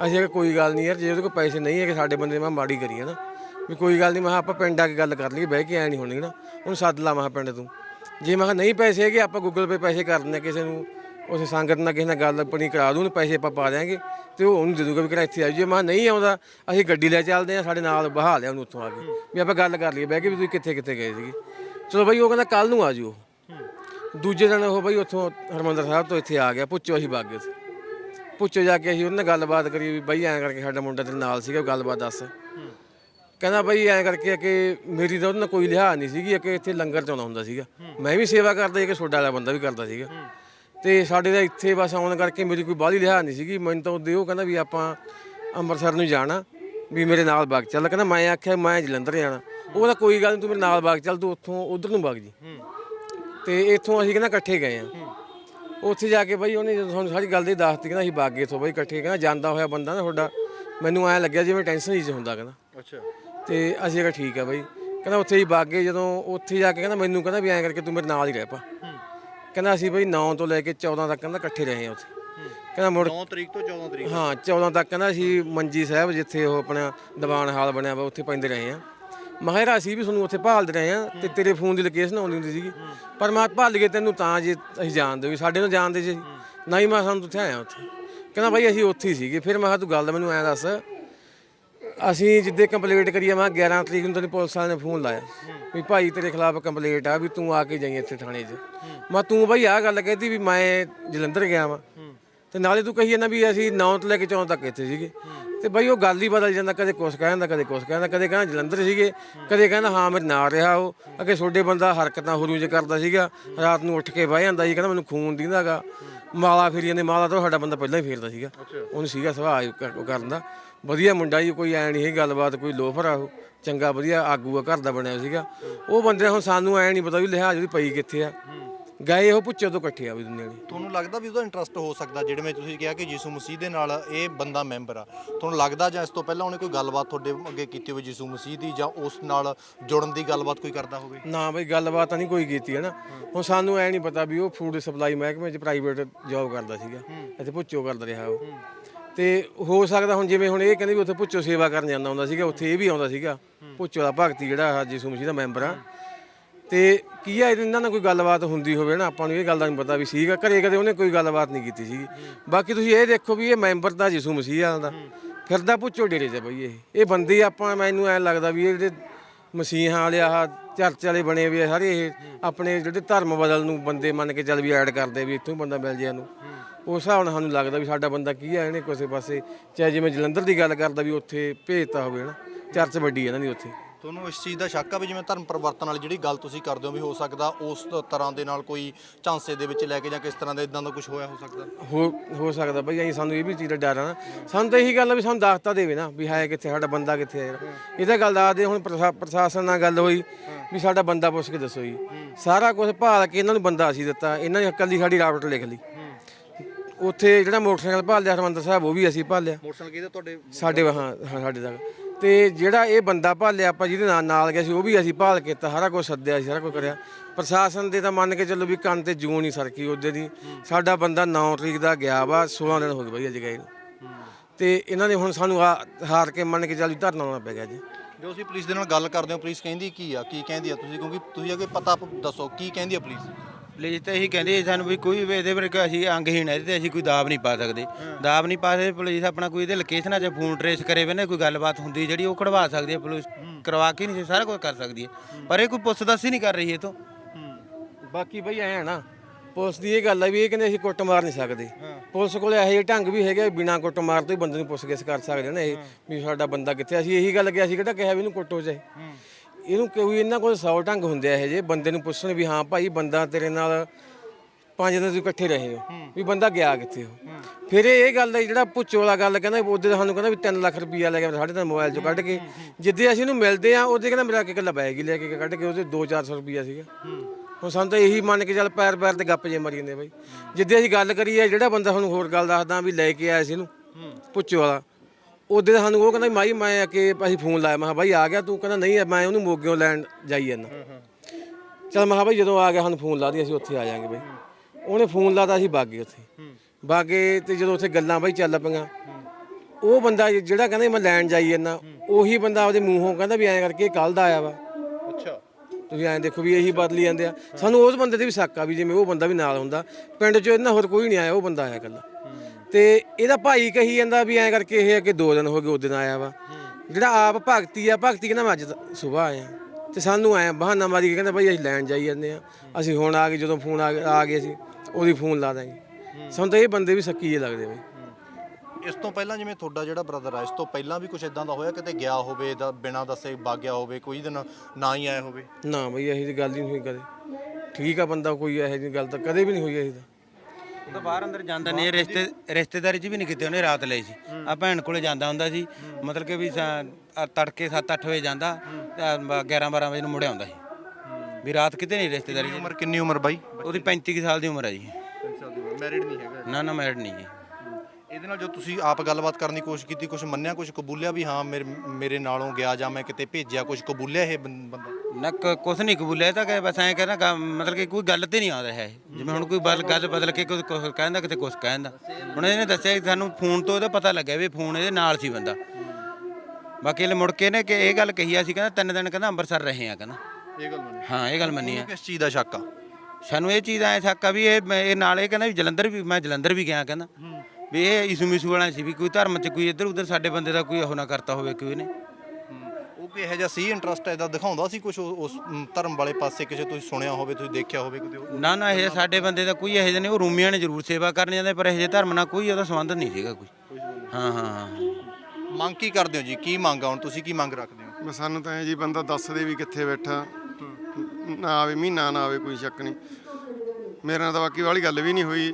ਅਸੀਂ ਕਿਹਾ ਕੋਈ ਗੱਲ ਨਹੀਂ ਯਾਰ, ਜੇ ਉਹਦੇ ਕੋਲ ਪੈਸੇ ਨਹੀਂ ਹੈ ਕਿ ਸਾਡੇ ਬੰਦੇ ਮੈਂ ਮਾੜੀ ਕਰੀਏ ਨਾ। ਵੀ ਕੋਈ ਗੱਲ ਨਹੀਂ ਮੈਂ ਕਿਹਾ ਆਪਾਂ ਪਿੰਡ ਆ ਕੇ ਗੱਲ ਕਰ ਲਈਏ, ਬਹਿ ਕੇ ਐ ਨਹੀਂ ਹੋਣੀ ਨਾ। ਉਹਨੂੰ ਸੱਦ ਲਾ ਮੈਂ ਕਿਹਾ ਪਿੰਡ ਤੋਂ। ਜੇ ਮੈਂ ਕਿਹਾ ਨਹੀਂ ਪੈਸੇ ਹੈਗੇ, ਆਪਾਂ ਗੂਗਲ ਪੇ ਪੈਸੇ ਕਰ ਦਿੰਦੇ ਹਾਂ ਕਿਸੇ ਨੂੰ, ਉਸੇ ਸੰਗਤ ਨਾਲ ਕਿਸੇ ਨਾਲ ਗੱਲ ਆਪਣੀ ਕਰਾ ਦੂੰ ਪੈਸੇ ਆਪਾਂ ਪਾ ਦਿਆਂਗੇ ਤੇ ਉਹ ਉਹਨੂੰ ਦੇ ਦੂਗਾ ਵੀ ਕਿਹੜਾ ਇੱਥੇ ਆ ਜੇ ਮੈਂ ਕਿਹਾ ਨਹੀਂ ਆਉਂਦਾ, ਅਸੀਂ ਗੱਡੀ ਲੈ ਚੱਲਦੇ ਆ ਸਾਡੇ ਨਾਲ ਬਹਾ ਲਿਆ ਉਹਨੂੰ ਉੱਥੋਂ ਆ ਕੇ, ਵੀ ਆਪਾਂ ਗੱਲ ਕਰ ਲਈਏ, ਬਹਿ ਕੇ ਵੀ ਤੁਸੀਂ ਕਿੱਥੇ ਕਿੱਥੇ ਗਏ ਸੀਗੇ। ਚਲੋ ਬਾਈ, ਉਹ ਕਹਿੰਦਾ ਕੱਲ ਨੂੰ ਆ ਜਿਓ। ਦੂਜੇ ਦਿਨ ਉਹ ਬਾਈ ਉੱਥੋਂ ਹਰਮੰਦਰ ਸਾਹਿਬ ਤੋਂ ਇੱਥੇ ਆ ਗਿਆ, ਪੁੱਛੋ ਅਸੀਂ ਬਾਗੇ ਸੀ ਪੁੱਛੋ ਜਾ ਕੇ ਅਸੀਂ ਉਹਨਾਂ ਨਾਲ ਗੱਲਬਾਤ ਕਰੀ ਵੀ ਬਾਈ, ਐਂ ਕਰਕੇ ਸਾਡਾ ਮੁੰਡਾ ਤੇਰੇ ਨਾਲ ਸੀਗਾ ਗੱਲਬਾਤ ਦੱਸ। ਕਹਿੰਦਾ ਬਾਈ ਐਂ ਕਰਕੇ ਕਿ ਮੇਰੀ ਤਾਂ ਉਹਦੇ ਨਾਲ ਕੋਈ ਲਿਹਾਜ਼ ਨਹੀਂ ਸੀਗੀ ਕਿ ਇੱਥੇ ਲੰਗਰ ਚਾਉਂਦਾ ਹੁੰਦਾ ਸੀਗਾ। ਮੈਂ ਵੀ ਸੇਵਾ ਕਰਦਾ ਸੀ ਕਿ ਸੋਡਾ ਵਾਲਾ ਬੰਦਾ ਵੀ ਕਰਦਾ ਸੀਗਾ। ਤੇ ਸਾਡੇ ਦਾ ਇੱਥੇ ਬਸ ਆਉਣ ਕਰਕੇ ਮੇਰੀ ਕੋਈ ਬਾਹਲੀ ਲਿਹਾਜ਼ ਨਹੀਂ ਸੀਗੀ। ਮੈਨੂੰ ਤਾਂ ਉਹਦੇ ਉਹ ਕਹਿੰਦਾ ਵੀ ਆਪਾਂ ਅੰਮ੍ਰਿਤਸਰ ਨੂੰ ਜਾਣਾ ਵੀ ਮੇਰੇ ਨਾਲ ਬਾਗ ਚੱਲ। ਕਹਿੰਦਾ ਮੈਂ ਆਖਿਆ ਮੈਂ ਜਲੰਧਰ ਜਾਣਾ। ਉਹ ਕਹਿੰਦਾ ਕੋਈ ਗੱਲ ਨਹੀਂ ਤੂੰ ਮੇਰੇ ਨਾਲ ਬਾਗ ਚੱਲ ਤੂੰ ਉੱਥੋਂ ਉਧਰ ਨੂੰ ਬਾਗ ਜੀ। ਤੇ ਇੱਥੋਂ ਅਸੀਂ ਕਹਿੰਦਾ ਇਕੱਠੇ ਗਏ ਆ। ਉੱਥੇ ਜਾ ਕੇ ਬਾਈ ਉਹਨੇ ਜਦੋਂ ਸਾਨੂੰ ਸਾਰੀ ਗੱਲ ਦੀ ਦੱਸਤੀ ਕਹਿੰਦਾ ਅਸੀਂ ਬਾਗੇ ਤੋਂ ਬਾਈ ਇਕੱਠੇ। ਕਹਿੰਦਾ ਜਾਂਦਾ ਹੋਇਆ ਬੰਦਾ ਨਾ ਤੁਹਾਡਾ। ਮੈਨੂੰ ਐਂ ਲੱਗਿਆ ਜਿਵੇਂ ਟੈਨਸ਼ਨ ਹੀ 'ਚ ਹੁੰਦਾ ਕਹਿੰਦਾ। ਅੱਛਾ। ਤੇ ਅਸੀਂ ਕਿਹਾ ਠੀਕ ਆ ਬਾਈ। ਕਹਿੰਦਾ ਉੱਥੇ ਹੀ ਬਾਗੇ ਜਦੋਂ ਉੱਥੇ ਜਾ ਕੇ ਕਹਿੰਦਾ ਮੈਨੂੰ ਕਹਿੰਦਾ ਵੀ ਐਂ ਕਰਕੇ ਤੂੰ ਮੇਰੇ ਨਾਲ ਹੀ ਰਹਿ ਪਾ। ਕਹਿੰਦਾ ਅਸੀਂ ਬਾਈ 9 ਤੋਂ ਲੈ ਕੇ 14 ਤੱਕ ਕਹਿੰਦਾ ਇਕੱਠੇ ਰਹੇ ਆ ਉੱਥੇ। ਕਹਿੰਦਾ ਮੁੜ 9 ਤਰੀਕ ਤੋਂ 14 ਤਰੀਕ ਹਾਂ 14 ਤੱਕ ਕਹਿੰਦਾ ਅਸੀਂ ਮੰਜੀ ਸਾਹਿਬ ਜਿੱਥੇ ਉਹ ਆਪਣਾ ਦੀਵਾਨ ਹਾਲ ਬਣਿਆ ਵਾ ਉੱਥੇ ਪੈਂਦੇ ਰਹੇ ਆ ਮਹਾਰਾ ਅਸੀਂ ਵੀ ਤੁਹਾਨੂੰ ਉੱਥੇ ਭਾਲਦੇ ਰਹੇ ਆ ਤੇ ਤੇਰੇ ਫੋਨ ਦੀ ਲੋਕੇਸ਼ਨ ਆਉਂਦੀ ਹੁੰਦੀ ਸੀਗੀ। ਪਰ ਮੈਂ ਭਾਲ ਗਏ ਤੈਨੂੰ ਤਾਂ ਜੇ ਅਸੀਂ ਜਾਣਦੇ ਵੀ ਸਾਡੇ ਨੂੰ ਜਾਣਦੇ ਸੀ ਨਾ ਹੀ ਮੈਂ ਸਾਨੂੰ ਉੱਥੇ ਆਇਆ ਉੱਥੇ। ਕਹਿੰਦਾ ਬਾਈ ਅਸੀਂ ਉੱਥੇ ਹੀ ਸੀਗੇ। ਫਿਰ ਮੈਂ ਕਿਹਾ ਤੂੰ ਗੱਲ ਮੈਨੂੰ ਐਂ ਦੱਸ ਅਸੀਂ ਜਿੱਦੇ ਕੰਪਲੀਟ ਕਰੀਏ ਮੈਂ 11 ਤਰੀਕ ਨੂੰ ਤੈਨੂੰ ਪੁਲਿਸ ਵਾਲਿਆਂ ਨੇ ਫੋਨ ਲਾਇਆ ਵੀ ਭਾਈ ਤੇਰੇ ਖਿਲਾਫ ਕੰਪਲੀਟ ਆ ਵੀ ਤੂੰ ਆ ਕੇ ਜਾਈਂ ਇੱਥੇ ਥਾਣੇ 'ਚ। ਮੈਂ ਤੂੰ ਬਾਈ ਆਹ ਗੱਲ ਕਹਿਤੀ ਵੀ ਮੈਂ ਜਲੰਧਰ ਗਿਆ ਵਾਂ। ਤੇ ਨਾਲੇ ਤੂੰ ਕਹੀ ਜਾਂਦਾ ਵੀ ਅਸੀਂ 9 ਤੋਂ ਲੈ ਕੇ 14 ਤੱਕ ਇੱਥੇ ਸੀਗੇ। ਤੇ ਬਾਈ ਉਹ ਗੱਲ ਹੀ ਬਦਲ ਜਾਂਦਾ ਕਦੇ ਕੁਛ ਕਹਿੰਦਾ ਕਦੇ ਕੁਛ ਕਹਿੰਦਾ ਕਦੇ ਕਹਿੰਦਾ ਜਲੰਧਰ ਸੀਗੇ ਕਦੇ ਕਹਿੰਦਾ ਹਾਂ ਮੇਰੇ ਨਾਲ ਰਿਹਾ ਉਹ। ਅੱਗੇ ਛੋਡੇ ਬੰਦਾ ਹਰਕਤਾਂ ਹੁਰੂ ਜੇ ਕਰਦਾ ਸੀਗਾ ਰਾਤ ਨੂੰ ਉੱਠ ਕੇ ਬਹਿ ਜਾਂਦਾ ਸੀ ਕਹਿੰਦਾ ਮੈਨੂੰ ਖੂਨ ਦਿੰਦਾਗਾ ਮਾਲਾ ਫੇਰੀ ਜਾਂਦੇ ਮਾਲਾ ਤਾਂ ਸਾਡਾ ਬੰਦਾ ਪਹਿਲਾਂ ਹੀ ਫੇਰਦਾ ਸੀਗਾ। ਉਹਨੂੰ ਸੀਗਾ ਸੁਭਾਅ ਕਰਨ ਦਾ। ਵਧੀਆ ਮੁੰਡਾ ਜੀ ਕੋਈ ਐ ਨਹੀਂ ਹੈ ਗੱਲਬਾਤ ਕੋਈ ਲੋਫਰ ਆ ਉਹ। ਚੰਗਾ ਵਧੀਆ ਆਗੂ ਆ ਘਰ ਦਾ ਬਣਿਆ ਸੀਗਾ। ਉਹ ਬੰਦੇ ਹੁਣ ਸਾਨੂੰ ਐ ਨਹੀਂ ਪਤਾ ਵੀ ਲਿਹਾਜ਼ ਉਹਦੀ ਪਈ ਕਿੱਥੇ ਆ। ਗਏ ਉਹ ਪੁੱਛੋ ਤੋਂ ਇਕੱਠੇ ਆ ਵੀ ਦੁਨੀਆ ਦੀ ਤੁਹਾਨੂੰ ਲੱਗਦਾ ਵੀ ਉਹਦਾ ਇੰਟਰਸਟ ਹੋ ਸਕਦਾ ਜਿਵੇਂ ਤੁਸੀਂ ਕਿਹਾ ਕਿ ਯਿਸੂ ਮਸੀਹ ਦੇ ਨਾਲ ਇਹ ਬੰਦਾ ਮੈਂਬਰ ਆ। ਤੁਹਾਨੂੰ ਲੱਗਦਾ ਜਾਂ ਇਸ ਤੋਂ ਪਹਿਲਾਂ ਉਹਨੇ ਕੋਈ ਗੱਲਬਾਤ ਤੁਹਾਡੇ ਅੱਗੇ ਕੀਤੀ ਹੋਵੇ ਯਿਸੂ ਮਸੀਹ ਦੀ ਜਾਂ ਉਸ ਨਾਲ ਜੁੜਨ ਦੀ ਗੱਲਬਾਤ ਕੋਈ ਕਰਦਾ ਹੋਵੇ? ਨਾ ਬਈ ਗੱਲਬਾਤ ਤਾਂ ਨਹੀਂ ਕੋਈ ਕੀਤੀ ਹੈ ਨਾ ਹੁਣ ਸਾਨੂੰ ਐ ਨਹੀਂ ਪਤਾ ਵੀ ਉਹ ਫੂਡ ਸਪਲਾਈ ਮਹਿਕਮੇ 'ਚ ਪ੍ਰਾਈਵੇਟ ਜੌਬ ਕਰਦਾ ਸੀਗਾ। ਇੱਥੇ ਪੁੱਛੋ ਕਰਦਾ ਰਿਹਾ ਉਹ। ਤੇ ਹੋ ਸਕਦਾ ਹੁਣ ਜਿਵੇਂ ਹੁਣ ਇਹ ਕਹਿੰਦੇ ਵੀ ਉੱਥੇ ਪੁੱਛੋ ਸੇਵਾ ਕਰਨ ਜਾਂਦਾ ਹੁੰਦਾ ਸੀਗਾ ਉੱਥੇ ਇਹ ਵੀ ਆਉਂਦਾ ਸੀਗਾ। ਪੁੱਛੋ ਦਾ ਭਗਤੀ ਜਿਹੜਾ ਆ ਯਿਸੂ ਮਸੀਹ ਦਾ ਮੈਂਬਰ ਆ। ਤੇ ਕੀ ਆ ਇਹਨਾਂ ਨਾਲ ਕੋਈ ਗੱਲਬਾਤ ਹੁੰਦੀ ਹੋਵੇ ਨਾ ਆਪਾਂ ਨੂੰ ਇਹ ਗੱਲ ਦਾ ਨਹੀਂ ਪਤਾ ਵੀ ਸੀਗਾ ਘਰੇ ਕਦੇ ਉਹਨੇ ਕੋਈ ਗੱਲਬਾਤ ਨਹੀਂ ਕੀਤੀ ਸੀਗੀ। ਬਾਕੀ ਤੁਸੀਂ ਇਹ ਦੇਖੋ ਵੀ ਇਹ ਮੈਂਬਰ ਦਾ ਯਿਸੂ ਮਸੀਹ ਵਾਲਾ ਦਾ। ਫਿਰਦਾ ਪੁੱਛੋ ਡੇਰੇ 'ਚ ਬਈ ਇਹ। ਇਹ ਬੰਦੇ ਆਪਾਂ ਮੈਨੂੰ ਐ ਲੱਗਦਾ ਵੀ ਇਹ ਜਿਹੜੇ ਮਸੀਹਾਂ ਵਾਲੇ ਆਹ ਚਰਚ ਵਾਲੇ ਬਣੇ ਵੀ ਸਾਰੇ ਇਹ ਆਪਣੇ ਜਿਹੜੇ ਧਰਮ ਬਦਲ ਨੂੰ ਬੰਦੇ ਮੰਨ ਕੇ ਚੱਲ ਵੀ ਐਡ ਕਰਦੇ ਵੀ ਇੱਥੋਂ ਬੰਦਾ ਮਿਲ ਜੇ ਇਹਨੂੰ। ਉਸ ਹਿਸਾਬ ਨਾਲ ਸਾਨੂੰ ਲੱਗਦਾ ਵੀ ਸਾਡਾ ਬੰਦਾ ਕੀ ਆ ਇਹਨੇ ਕਿਸੇ ਪਾਸੇ ਚਾਹੇ ਜਿਵੇਂ ਜਲੰਧਰ ਦੀ ਗੱਲ ਕਰਦਾ ਵੀ ਉੱਥੇ ਭੇਜਤਾ ਹੋਵੇ ਨਾ ਚਰਚ ਵੱਡੀ ਇਹਨਾਂ ਦੀ ਉੱਥੇ। ਤੁਹਾਨੂੰ ਇਸ ਚੀਜ਼ ਦਾ ਸ਼ੱਕ ਆ ਵੀ ਜਿਵੇਂ ਧਰਮ ਪਰਿਵਰਤਨ ਵਾਲੀ ਜਿਹੜੀ ਗੱਲ ਤੁਸੀਂ ਕਰਦੇ ਹੋ ਵੀ ਹੋ ਸਕਦਾ ਉਸ ਤਰ੍ਹਾਂ ਦੇ ਨਾਲ ਕੋਈ ਝਾਂਸੇ ਦੇ ਵਿੱਚ ਲੈ ਕੇ ਜਾਂ ਕਿਸ ਤਰ੍ਹਾਂ ਦਾ ਇਦਾਂ ਦਾ ਕੁਝ ਹੋਇਆ ਹੋ ਸਕਦਾ? ਹੋ ਹੋ ਸਕਦਾ ਬਈ ਅਸੀਂ ਸਾਨੂੰ ਇਹ ਵੀ ਚੀਜ਼ ਦਾ ਡਰ ਆ ਨਾ। ਸਾਨੂੰ ਤਾਂ ਇਹੀ ਗੱਲ ਆ ਵੀ ਸਾਨੂੰ ਦੱਸਤਾ ਦੇਵੇ ਨਾ ਵੀ ਹੈ ਕਿੱਥੇ ਸਾਡਾ ਬੰਦਾ ਕਿੱਥੇ ਆ ਯਾਰ। ਇਹ ਤਾਂ ਗੱਲ ਦੱਸ ਦੇ ਹੁਣ ਪ੍ਰਸ਼ਾ- ਪ੍ਰਸ਼ਾਸਨ ਨਾਲ ਗੱਲ ਹੋਈ ਵੀ ਸਾਡਾ ਬੰਦਾ ਪੁੱਛ ਕੇ ਦੱਸੋ ਜੀ। ਸਾਰਾ ਕੁਝ ਭਾਲ ਕੇ ਇਹਨਾਂ ਨੂੰ ਬੰਦਾ ਅਸੀਂ ਦਿੱਤਾ ਇਹਨਾਂ ਨੇ ਇਕੱਲੀ ਸਾਡੀ ਰਾਬਟ ਲਿਖ ਲਈ। ਉੱਥੇ ਜਿਹੜਾ ਮੋਟਰਸਾਈਕਲ ਭਾਲਿਆ ਹਰਮੰਦਰ ਸਾਹਿਬ ਉਹ ਵੀ ਅਸੀਂ ਭਾਲਿਆ। ਮੋਟਰਸਾਈਕਲ ਕਿਹਦੇ? ਤੁਹਾਡੇ ਸਾਡੇ ਹਾਂ ਹਾਂ ਸਾਡੇ ਤੱਕ। ਤੇ ਜਿਹੜਾ ਇਹ ਬੰਦਾ ਭਾਲਿਆ ਆਪਾਂ ਜਿਹਦੇ ਨਾਲ ਨਾਲ ਗਿਆ ਸੀ ਉਹ ਵੀ ਅਸੀਂ ਭਾਲ ਕੇ ਤਾਂ ਸਾਰਾ ਕੁਝ ਸੱਦਿਆ ਸੀ ਸਾਰਾ ਕੁਝ ਕਰਿਆ। ਪ੍ਰਸ਼ਾਸਨ ਦੇ ਤਾਂ ਮੰਨ ਕੇ ਚੱਲੋ ਵੀ ਕੰਨ ਤੇ ਜੂਨ ਹੀ ਸਰਕੀ ਉਹਦੇ ਦੀ। ਸਾਡਾ ਬੰਦਾ 9 ਤਰੀਕ ਦਾ ਗਿਆ ਵਾ 16 ਦਿਨ ਹੋ ਗਏ ਬਈ ਅੱਜ ਗਏ ਨੂੰ। ਤੇ ਇਹਨਾਂ ਨੇ ਹੁਣ ਸਾਨੂੰ ਆ- ਹਾਰ ਕੇ ਮੰਨ ਕੇ ਚੱਲ ਵੀ ਧਰਨਾ ਲਾਉਣਾ ਪੈ ਗਿਆ ਜੀ। ਜੋ ਅਸੀਂ ਪੁਲਿਸ ਦੇ ਨਾਲ ਗੱਲ ਕਰਦੇ ਹਾਂ ਪੁਲਿਸ ਕਹਿੰਦੀ ਕੀ ਆ ਕੀ ਕਹਿੰਦੀ ਆ? ਤੁਸੀਂ ਕਿਉਂਕਿ ਤੁਸੀਂ ਅੱਗੇ ਪਤਾ ਪ- ਦੱਸੋ ਕੀ ਕਹਿੰਦੀ ਆ ਪੁਲਿਸ? ਪੁਲਿਸ ਤਾਂ ਇਹੀ ਕਹਿੰਦੀ ਸਾਨੂੰ ਵੀ ਕੋਈ ਵੀ ਇਹਦੇ ਵਰਗਾ ਅਸੀਂ ਅੰਗਹੀਣ ਹੈ ਤੇ ਅਸੀਂ ਕੋਈ ਦਾਬ ਨਹੀਂ ਪਾ ਸਕਦੇ। ਦਾਬ ਨਹੀਂ ਪਾ ਸਕਦੇ ਪੁਲਿਸ ਆਪਣਾ ਕੋਈ ਇਹਦੇ ਲੋਕੇਸ਼ਨਾਂ 'ਚ ਫੋਨ ਟਰੇਸ ਕਰੇ ਵੇ ਨਾ ਕੋਈ ਗੱਲਬਾਤ ਹੁੰਦੀ ਜਿਹੜੀ ਉਹ ਕਢਵਾ ਸਕਦੀ ਹੈ ਪੁਲਿਸ ਕਰਵਾ ਕੇ ਨਹੀਂ ਸਾਰਾ ਕੁਝ ਕਰ ਸਕਦੀ ਹੈ ਪਰ ਇਹ ਕੋਈ ਪੁੱਛ ਦੱਸ ਹੀ ਨਹੀਂ ਕਰ ਰਹੀ ਇਹ ਤੋਂ। ਬਾਕੀ ਬਈ ਐ ਨਾ ਪੁਲਿਸ ਦੀ ਇਹ ਗੱਲ ਆ ਵੀ ਇਹ ਕਹਿੰਦੇ ਅਸੀਂ ਕੁੱਟ ਮਾਰ ਨਹੀਂ ਸਕਦੇ। ਪੁਲਿਸ ਕੋਲੇ ਇਹੋ ਜਿਹੇ ਢੰਗ ਵੀ ਹੈਗੇ ਬਿਨਾ ਕੁੱਟ ਮਾਰ ਤੋਂ ਹੀ ਬੰਦੇ ਨੂੰ ਪੁੱਛਗਿੱਛ ਕਰ ਸਕਦੇ ਨੇ ਇਹ ਵੀ ਸਾਡਾ ਬੰਦਾ ਕਿੱਥੇ। ਅਸੀਂ ਇਹੀ ਗੱਲ ਕਿਹਾ ਸੀ ਕਿਹੜਾ ਕਿਹਾ ਵੀ ਇਹਨੂੰ ਕੁੱਟੋ ਚਾਹੇ। ਇਹਨੂੰ ਕੋਈ ਇਹਨਾਂ ਕੋਲ 100 ਢੰਗ ਹੁੰਦੇ ਆ ਇਹ ਜੇ ਬੰਦੇ ਨੂੰ ਪੁੱਛਣ ਵੀ ਹਾਂ ਭਾਈ ਬੰਦਾ ਤੇਰੇ ਨਾਲ ਪੰਜ ਦਿਨ ਤੁਸੀਂ ਇਕੱਠੇ ਰਹੇ ਹੋ ਵੀ ਬੰਦਾ ਗਿਆ ਕਿੱਥੇ ਹੋ। ਫਿਰ ਇਹ ਗੱਲ ਹੈ ਜਿਹੜਾ ਪੁੱਛੋ ਵਾਲਾ ਗੱਲ ਕਹਿੰਦਾ ਉਹਦੇ ਸਾਨੂੰ ਕਹਿੰਦਾ ਵੀ 3 ਲੱਖ ਰੁਪਈਆ ਲੈ ਕੇ ਸਾਡੇ ਤਾਂ ਮੋਬਾਈਲ ਚੋਂ ਕੱਢ ਕੇ। ਜਿੱਦੇ ਅਸੀਂ ਇਹਨੂੰ ਮਿਲਦੇ ਆ ਉਹਦੇ ਕਹਿੰਦਾ ਮੇਰਾ ਇੱਕ ਇਕੱਲਾ ਬੈਗ ਹੀ ਲੈ ਕੇ ਕੱਢ ਕੇ ਉਹਦੇ 2-400 ਰੁਪਈਆ ਸੀਗਾ। ਹੁਣ ਸਾਨੂੰ ਤਾਂ ਇਹੀ ਮੰਨ ਕੇ ਚੱਲ ਪੈਰ ਪੈਰ ਤੇ ਗੱਪ ਜੇ ਮਰੀ ਜਾਂਦੇ ਬਾਈ। ਜਿੱਦੇ ਅਸੀਂ ਗੱਲ ਕਰੀਏ ਜਿਹੜਾ ਬੰਦਾ ਸਾਨੂੰ ਹੋਰ ਗੱਲ ਦੱਸਦਾ ਵੀ ਲੈ ਕੇ ਆਇਆ ਸੀ ਇਹਨੂੰ ਪੁੱਛੋ ਵਾਲਾ। ਉਹਦੇ ਸਾਨੂੰ ਉਹ ਕਹਿੰਦਾ ਵੀ ਮਾਈ ਮੈਂ ਆ ਕੇ ਅਸੀਂ ਫੋਨ ਲਾਇਆ ਮੈਂ ਕਿਹਾ ਬਾਈ ਆ ਗਿਆ ਤੂੰ ਕਹਿੰਦਾ ਨਹੀਂ ਮੈਂ ਉਹਨੂੰ ਮੋਗਿਓ ਲੈਣ ਜਾਈ ਜਾਂਦਾ। ਚਲ ਮੈਂ ਕਿਹਾ ਬਾਈ ਜਦੋਂ ਆ ਗਿਆ ਸਾਨੂੰ ਫੋਨ ਲਾ ਦੀ ਅਸੀਂ ਉੱਥੇ ਆ ਜਾਾਂਗੇ ਬਾਈ। ਉਹਨੇ ਫੋਨ ਲਾਤਾ ਅਸੀਂ ਬਾਗੇ ਉੱਥੇ। ਬਾਗੇ ਤੇ ਜਦੋਂ ਉੱਥੇ ਗੱਲਾਂ ਬਾਈ ਚੱਲ ਪਈਆਂ ਉਹ ਬੰਦਾ ਜਿਹੜਾ ਕਹਿੰਦਾ ਮੈਂ ਲੈਣ ਜਾਈ ਜਾਂਦਾ ਉਹੀ ਬੰਦਾ ਉਹਦੇ ਮੂੰਹੋਂ ਕਹਿੰਦਾ ਵੀ ਐਂ ਕਰਕੇ ਕੱਲ ਦਾ ਆਇਆ ਵਾ। ਅੱਛਾ। ਤੁਸੀਂ ਐਂ ਦੇਖੋ ਵੀ ਇਹੀ ਬਦਲੀ ਜਾਂਦੇ ਆ। ਸਾਨੂੰ ਉਸ ਬੰਦੇ ਤੇ ਵੀ ਸ਼ੱਕ ਆ ਵੀ ਜਿਵੇਂ ਉਹ ਬੰਦਾ ਵੀ ਨਾਲ ਹੁੰਦਾ। ਪਿੰਡ 'ਚ ਇਹਨਾਂ ਹੋਰ ਕੋਈ ਨਹੀਂ ਆਇਆ ਉਹ ਬੰਦਾ ਆਇਆ ਇਕੱਲਾ। ਤੇ ਇਹਦਾ ਭਾਈ ਕਹੀ ਜਾਂਦਾ ਵੀ ਐਂ ਕਰਕੇ ਇਹ ਆ ਕਿ ਦੋ ਦਿਨ ਹੋ ਗਏ ਉਹ ਦਿਨ ਆਇਆ ਵਾ। ਜਿਹੜਾ ਆਪ ਭਗਤੀ ਆ ਭਗਤੀ ਕਹਿੰਦਾ ਮੈਂ ਅੱਜ ਸਵੇਰ ਆਇਆ। ਤੇ ਸਾਨੂੰ ਐ ਬਹਾਨਾ ਮਾਰੀ ਕੇ ਕਹਿੰਦਾ ਭਾਈ ਅਸੀਂ ਲੈਣ ਜਾਈ ਜਾਂਦੇ ਆ। ਅਸੀਂ ਹੁਣ ਆ ਗਏ ਜਦੋਂ ਫੋਨ ਆ ਗਏ ਸੀ ਉਹਦੀ ਫੋਨ ਲਾ ਦਾਂਗੇ। ਸਾਨੂੰ ਤਾਂ ਇਹ ਬੰਦੇ ਵੀ ਸੱਕੀ ਜੇ ਲੱਗਦੇ ਬਈ। ਇਸ ਤੋਂ ਪਹਿਲਾਂ ਜਿਵੇਂ ਤੁਹਾਡਾ ਜਿਹੜਾ ਬ੍ਰਦਰ ਆ ਇਸ ਤੋਂ ਪਹਿਲਾਂ ਵੀ ਕੁਝ ਇਦਾਂ ਦਾ ਹੋਇਆ? ਕਿਤੇ ਗਿਆ ਹੋਵੇ ਦਾ ਬਿਨਾਂ ਦੱਸੇ ਵਗ ਗਿਆ ਹੋਵੇ ਕੋਈ ਦਿਨ ਨਾ ਹੀ ਆਇਆ ਹੋਵੇ? ਨਾ ਬਈ ਇਹੋ ਜਿਹੀ ਗੱਲ ਹੀ ਨਹੀਂ ਹੋਈ ਕਦੇ। ਠੀਕ ਆ ਬੰਦਾ ਕੋਈ ਇਹੋ ਜਿਹੀ ਗੱਲ ਤਾਂ ਕਦੇ ਵੀ ਨਹੀਂ ਹੋਈ ਇਹੋ ਤਾਂ। ਉਹ ਤਾਂ ਬਾਹਰ ਅੰਦਰ ਜਾਂਦਾ ਨਹੀਂ ਰਿਸ਼ਤੇ ਰਿਸ਼ਤੇਦਾਰੀ 'ਚ ਵੀ ਨਹੀਂ ਕਿਤੇ ਉਹਨੇ ਰਾਤ ਲਈ ਸੀ। ਆ ਭੈਣ ਕੋਲੇ ਜਾਂਦਾ ਹੁੰਦਾ ਸੀ। ਮਤਲਬ ਕਿ ਵੀ ਸਾ- ਤੜਕੇ 7-8 ਵਜੇ ਜਾਂਦਾ 11-12 ਵਜੇ ਨੂੰ ਮੁੜ ਆਉਂਦਾ ਸੀ। ਵੀ ਰਾਤ ਕਿਤੇ ਨਹੀਂ ਰਿਸ਼ਤੇਦਾਰੀ 'ਚ। ਉਮਰ ਕਿੰਨੀ ਉਮਰ ਬਾਈ? ਉਹਦੀ 35 ਕੁ ਸਾਲ ਦੀ ਉਮਰ ਹੈ ਜੀ। ਮੈਰਿਡ ਨਹੀਂ ਹੈਗਾ। ਨਾ ਨਾ ਮੈਰਿਡ ਨਹੀਂ ਜੀ। ਇਹਦੇ ਨਾਲ ਜੋ ਤੁਸੀਂ ਆਪ ਗੱਲਬਾਤ ਕਰਨ ਦੀ ਕੋਸ਼ਿਸ਼ ਕੀਤੀ ਕੁਝ ਮੰਨਿਆ ਕੁਝ ਕਬੂਲਿਆ ਵੀ ਹਾਂ ਮੇਰੇ ਮੇਰੇ ਨਾਲੋਂ ਗਿਆ ਜਾਂ ਮੈਂ ਕਿਤੇ ਭੇਜਿਆ ਕੁਝ ਕਬੂਲਿਆ ਇਹ ਬੰ- ਬੰਦਾ? ਨਾ ਕ- ਕੁਛ ਨਹੀਂ ਕਬੂਲਿਆ ਇਹ ਤਾਂ ਕਿ ਬਸ ਐਂ ਕਹਿੰਦਾ ਗਾ- ਮਤਲਬ ਕਿ ਕੋਈ ਗੱਲ ਤੇ ਨਹੀਂ ਆਉਂਦਾ ਹੈ ਜਿਵੇਂ ਹੁਣ ਕੋਈ ਬਲ- ਗੱਲ ਬਦਲ ਕੇ ਕੁਝ ਕਹਿੰਦਾ ਕਿਤੇ ਕੁਝ ਕਹਿੰਦਾ। ਹੁਣ ਇਹਨੇ ਦੱਸਿਆ ਕਿ ਸਾਨੂੰ ਫੋਨ ਤੋਂ ਇਹਦਾ ਪਤਾ ਲੱਗਿਆ ਵੀ ਫੋਨ ਇਹਦੇ ਨਾਲ ਸੀ ਬੰਦਾ। ਬਾਕੀ ਇਹਨੇ ਮੁੜ ਕੇ ਨੇ ਕਿ ਇਹ ਗੱਲ ਕਹੀ ਆ ਸੀ ਕਹਿੰਦਾ ਤਿੰਨ ਦਿਨ ਕਹਿੰਦਾ ਅੰਮ੍ਰਿਤਸਰ ਰਹੇ ਆ ਕਹਿੰਦਾ। ਇਹ ਗੱਲ ਮੰਨੀ। ਹਾਂ ਇਹ ਗੱਲ ਮੰਨੀ ਆ। ਕਿਸ ਚੀਜ਼ ਦਾ ਸ਼ੱਕ ਆ? ਸਾਨੂੰ ਇਹ ਚੀਜ਼ ਐ ਸ਼ੱਕ ਆ ਵੀ ਇਹ ਮੈਂ- ਇਹ ਨਾਲ ਇਹ ਕਹਿੰਦਾ ਵੀ ਜਲੰਧਰ ਵੀ ਮੈਂ ਜਲੰਧਰ ਵੀ ਗਿਆ ਕਹਿੰਦਾ। ਵੀ ਇਹ ਇਸੂ ਮਿਸੂ ਵਾਲਾ ਸੀ ਵੀ ਕੋਈ ਧਰਮ 'ਚ ਕੋਈ ਇੱਧਰ ਉੱਧਰ ਸਾਡੇ ਬੰਦੇ ਦਾ ਕੋਈ ਉਹ ਨਾ ਕਰਤਾ ਹੋਵੇ ਕੋਈ ਨੇ ਉਹ ਕਿ ਇਹੋ ਜਿਹਾ ਸੀ ਇੰਟਰਸਟ ਇਹਦਾ ਦਿਖਾਉਂਦਾ ਸੀ ਕੁਝ ਉਸ ਧਰਮ ਵਾਲੇ ਪਾਸੇ ਕਿਸੇ ਤੁਸੀਂ ਸੁਣਿਆ ਹੋਵੇ ਤੁਸੀਂ ਦੇਖਿਆ ਹੋਵੇ ਕਿਤੇ ਉਹ- ਨਾ ਨਾ ਇਹ ਸਾਡੇ ਬੰਦੇ ਦਾ ਕੋਈ ਇਹੋ ਜਿਹੇ ਨਹੀਂ ਉਹ ਰੂਮੀਆਂ ਨੇ ਜ਼ਰੂਰ ਸੇਵਾ ਕਰਨ ਜਾਂਦੇ ਪਰ ਇਹੋ ਜਿਹੇ ਧਰਮ ਨਾਲ ਕੋਈ ਉਹਦਾ ਸੰਬੰਧ ਨਹੀਂ ਸੀਗਾ ਕੋਈ। ਹਾਂ ਹਾਂ ਹਾਂ ਮੰਗ ਕੀ ਕਰਦੇ ਹੋ ਜੀ? ਕੀ ਮੰਗ ਆ? ਹੁਣ ਤੁਸੀਂ ਕੀ ਮੰਗ ਰੱਖਦੇ ਹੋ? ਮੈਂ ਸਾਨੂੰ ਤਾਂ ਇਹ ਜੀ ਬੰਦਾ ਦੱਸ ਦੇ ਵੀ ਕਿੱਥੇ ਬੈਠਾ। ਨਾ ਆਵੇ ਮਹੀਨਾ ਨਾ ਆਵੇ ਕੋਈ ਸ਼ੱਕ ਨਹੀਂ। ਮੇਰੇ ਨਾਲ ਤਾਂ ਬਾਕੀ ਵਾਲੀ ਗੱਲ ਵੀ ਨਹੀਂ ਹੋਈ।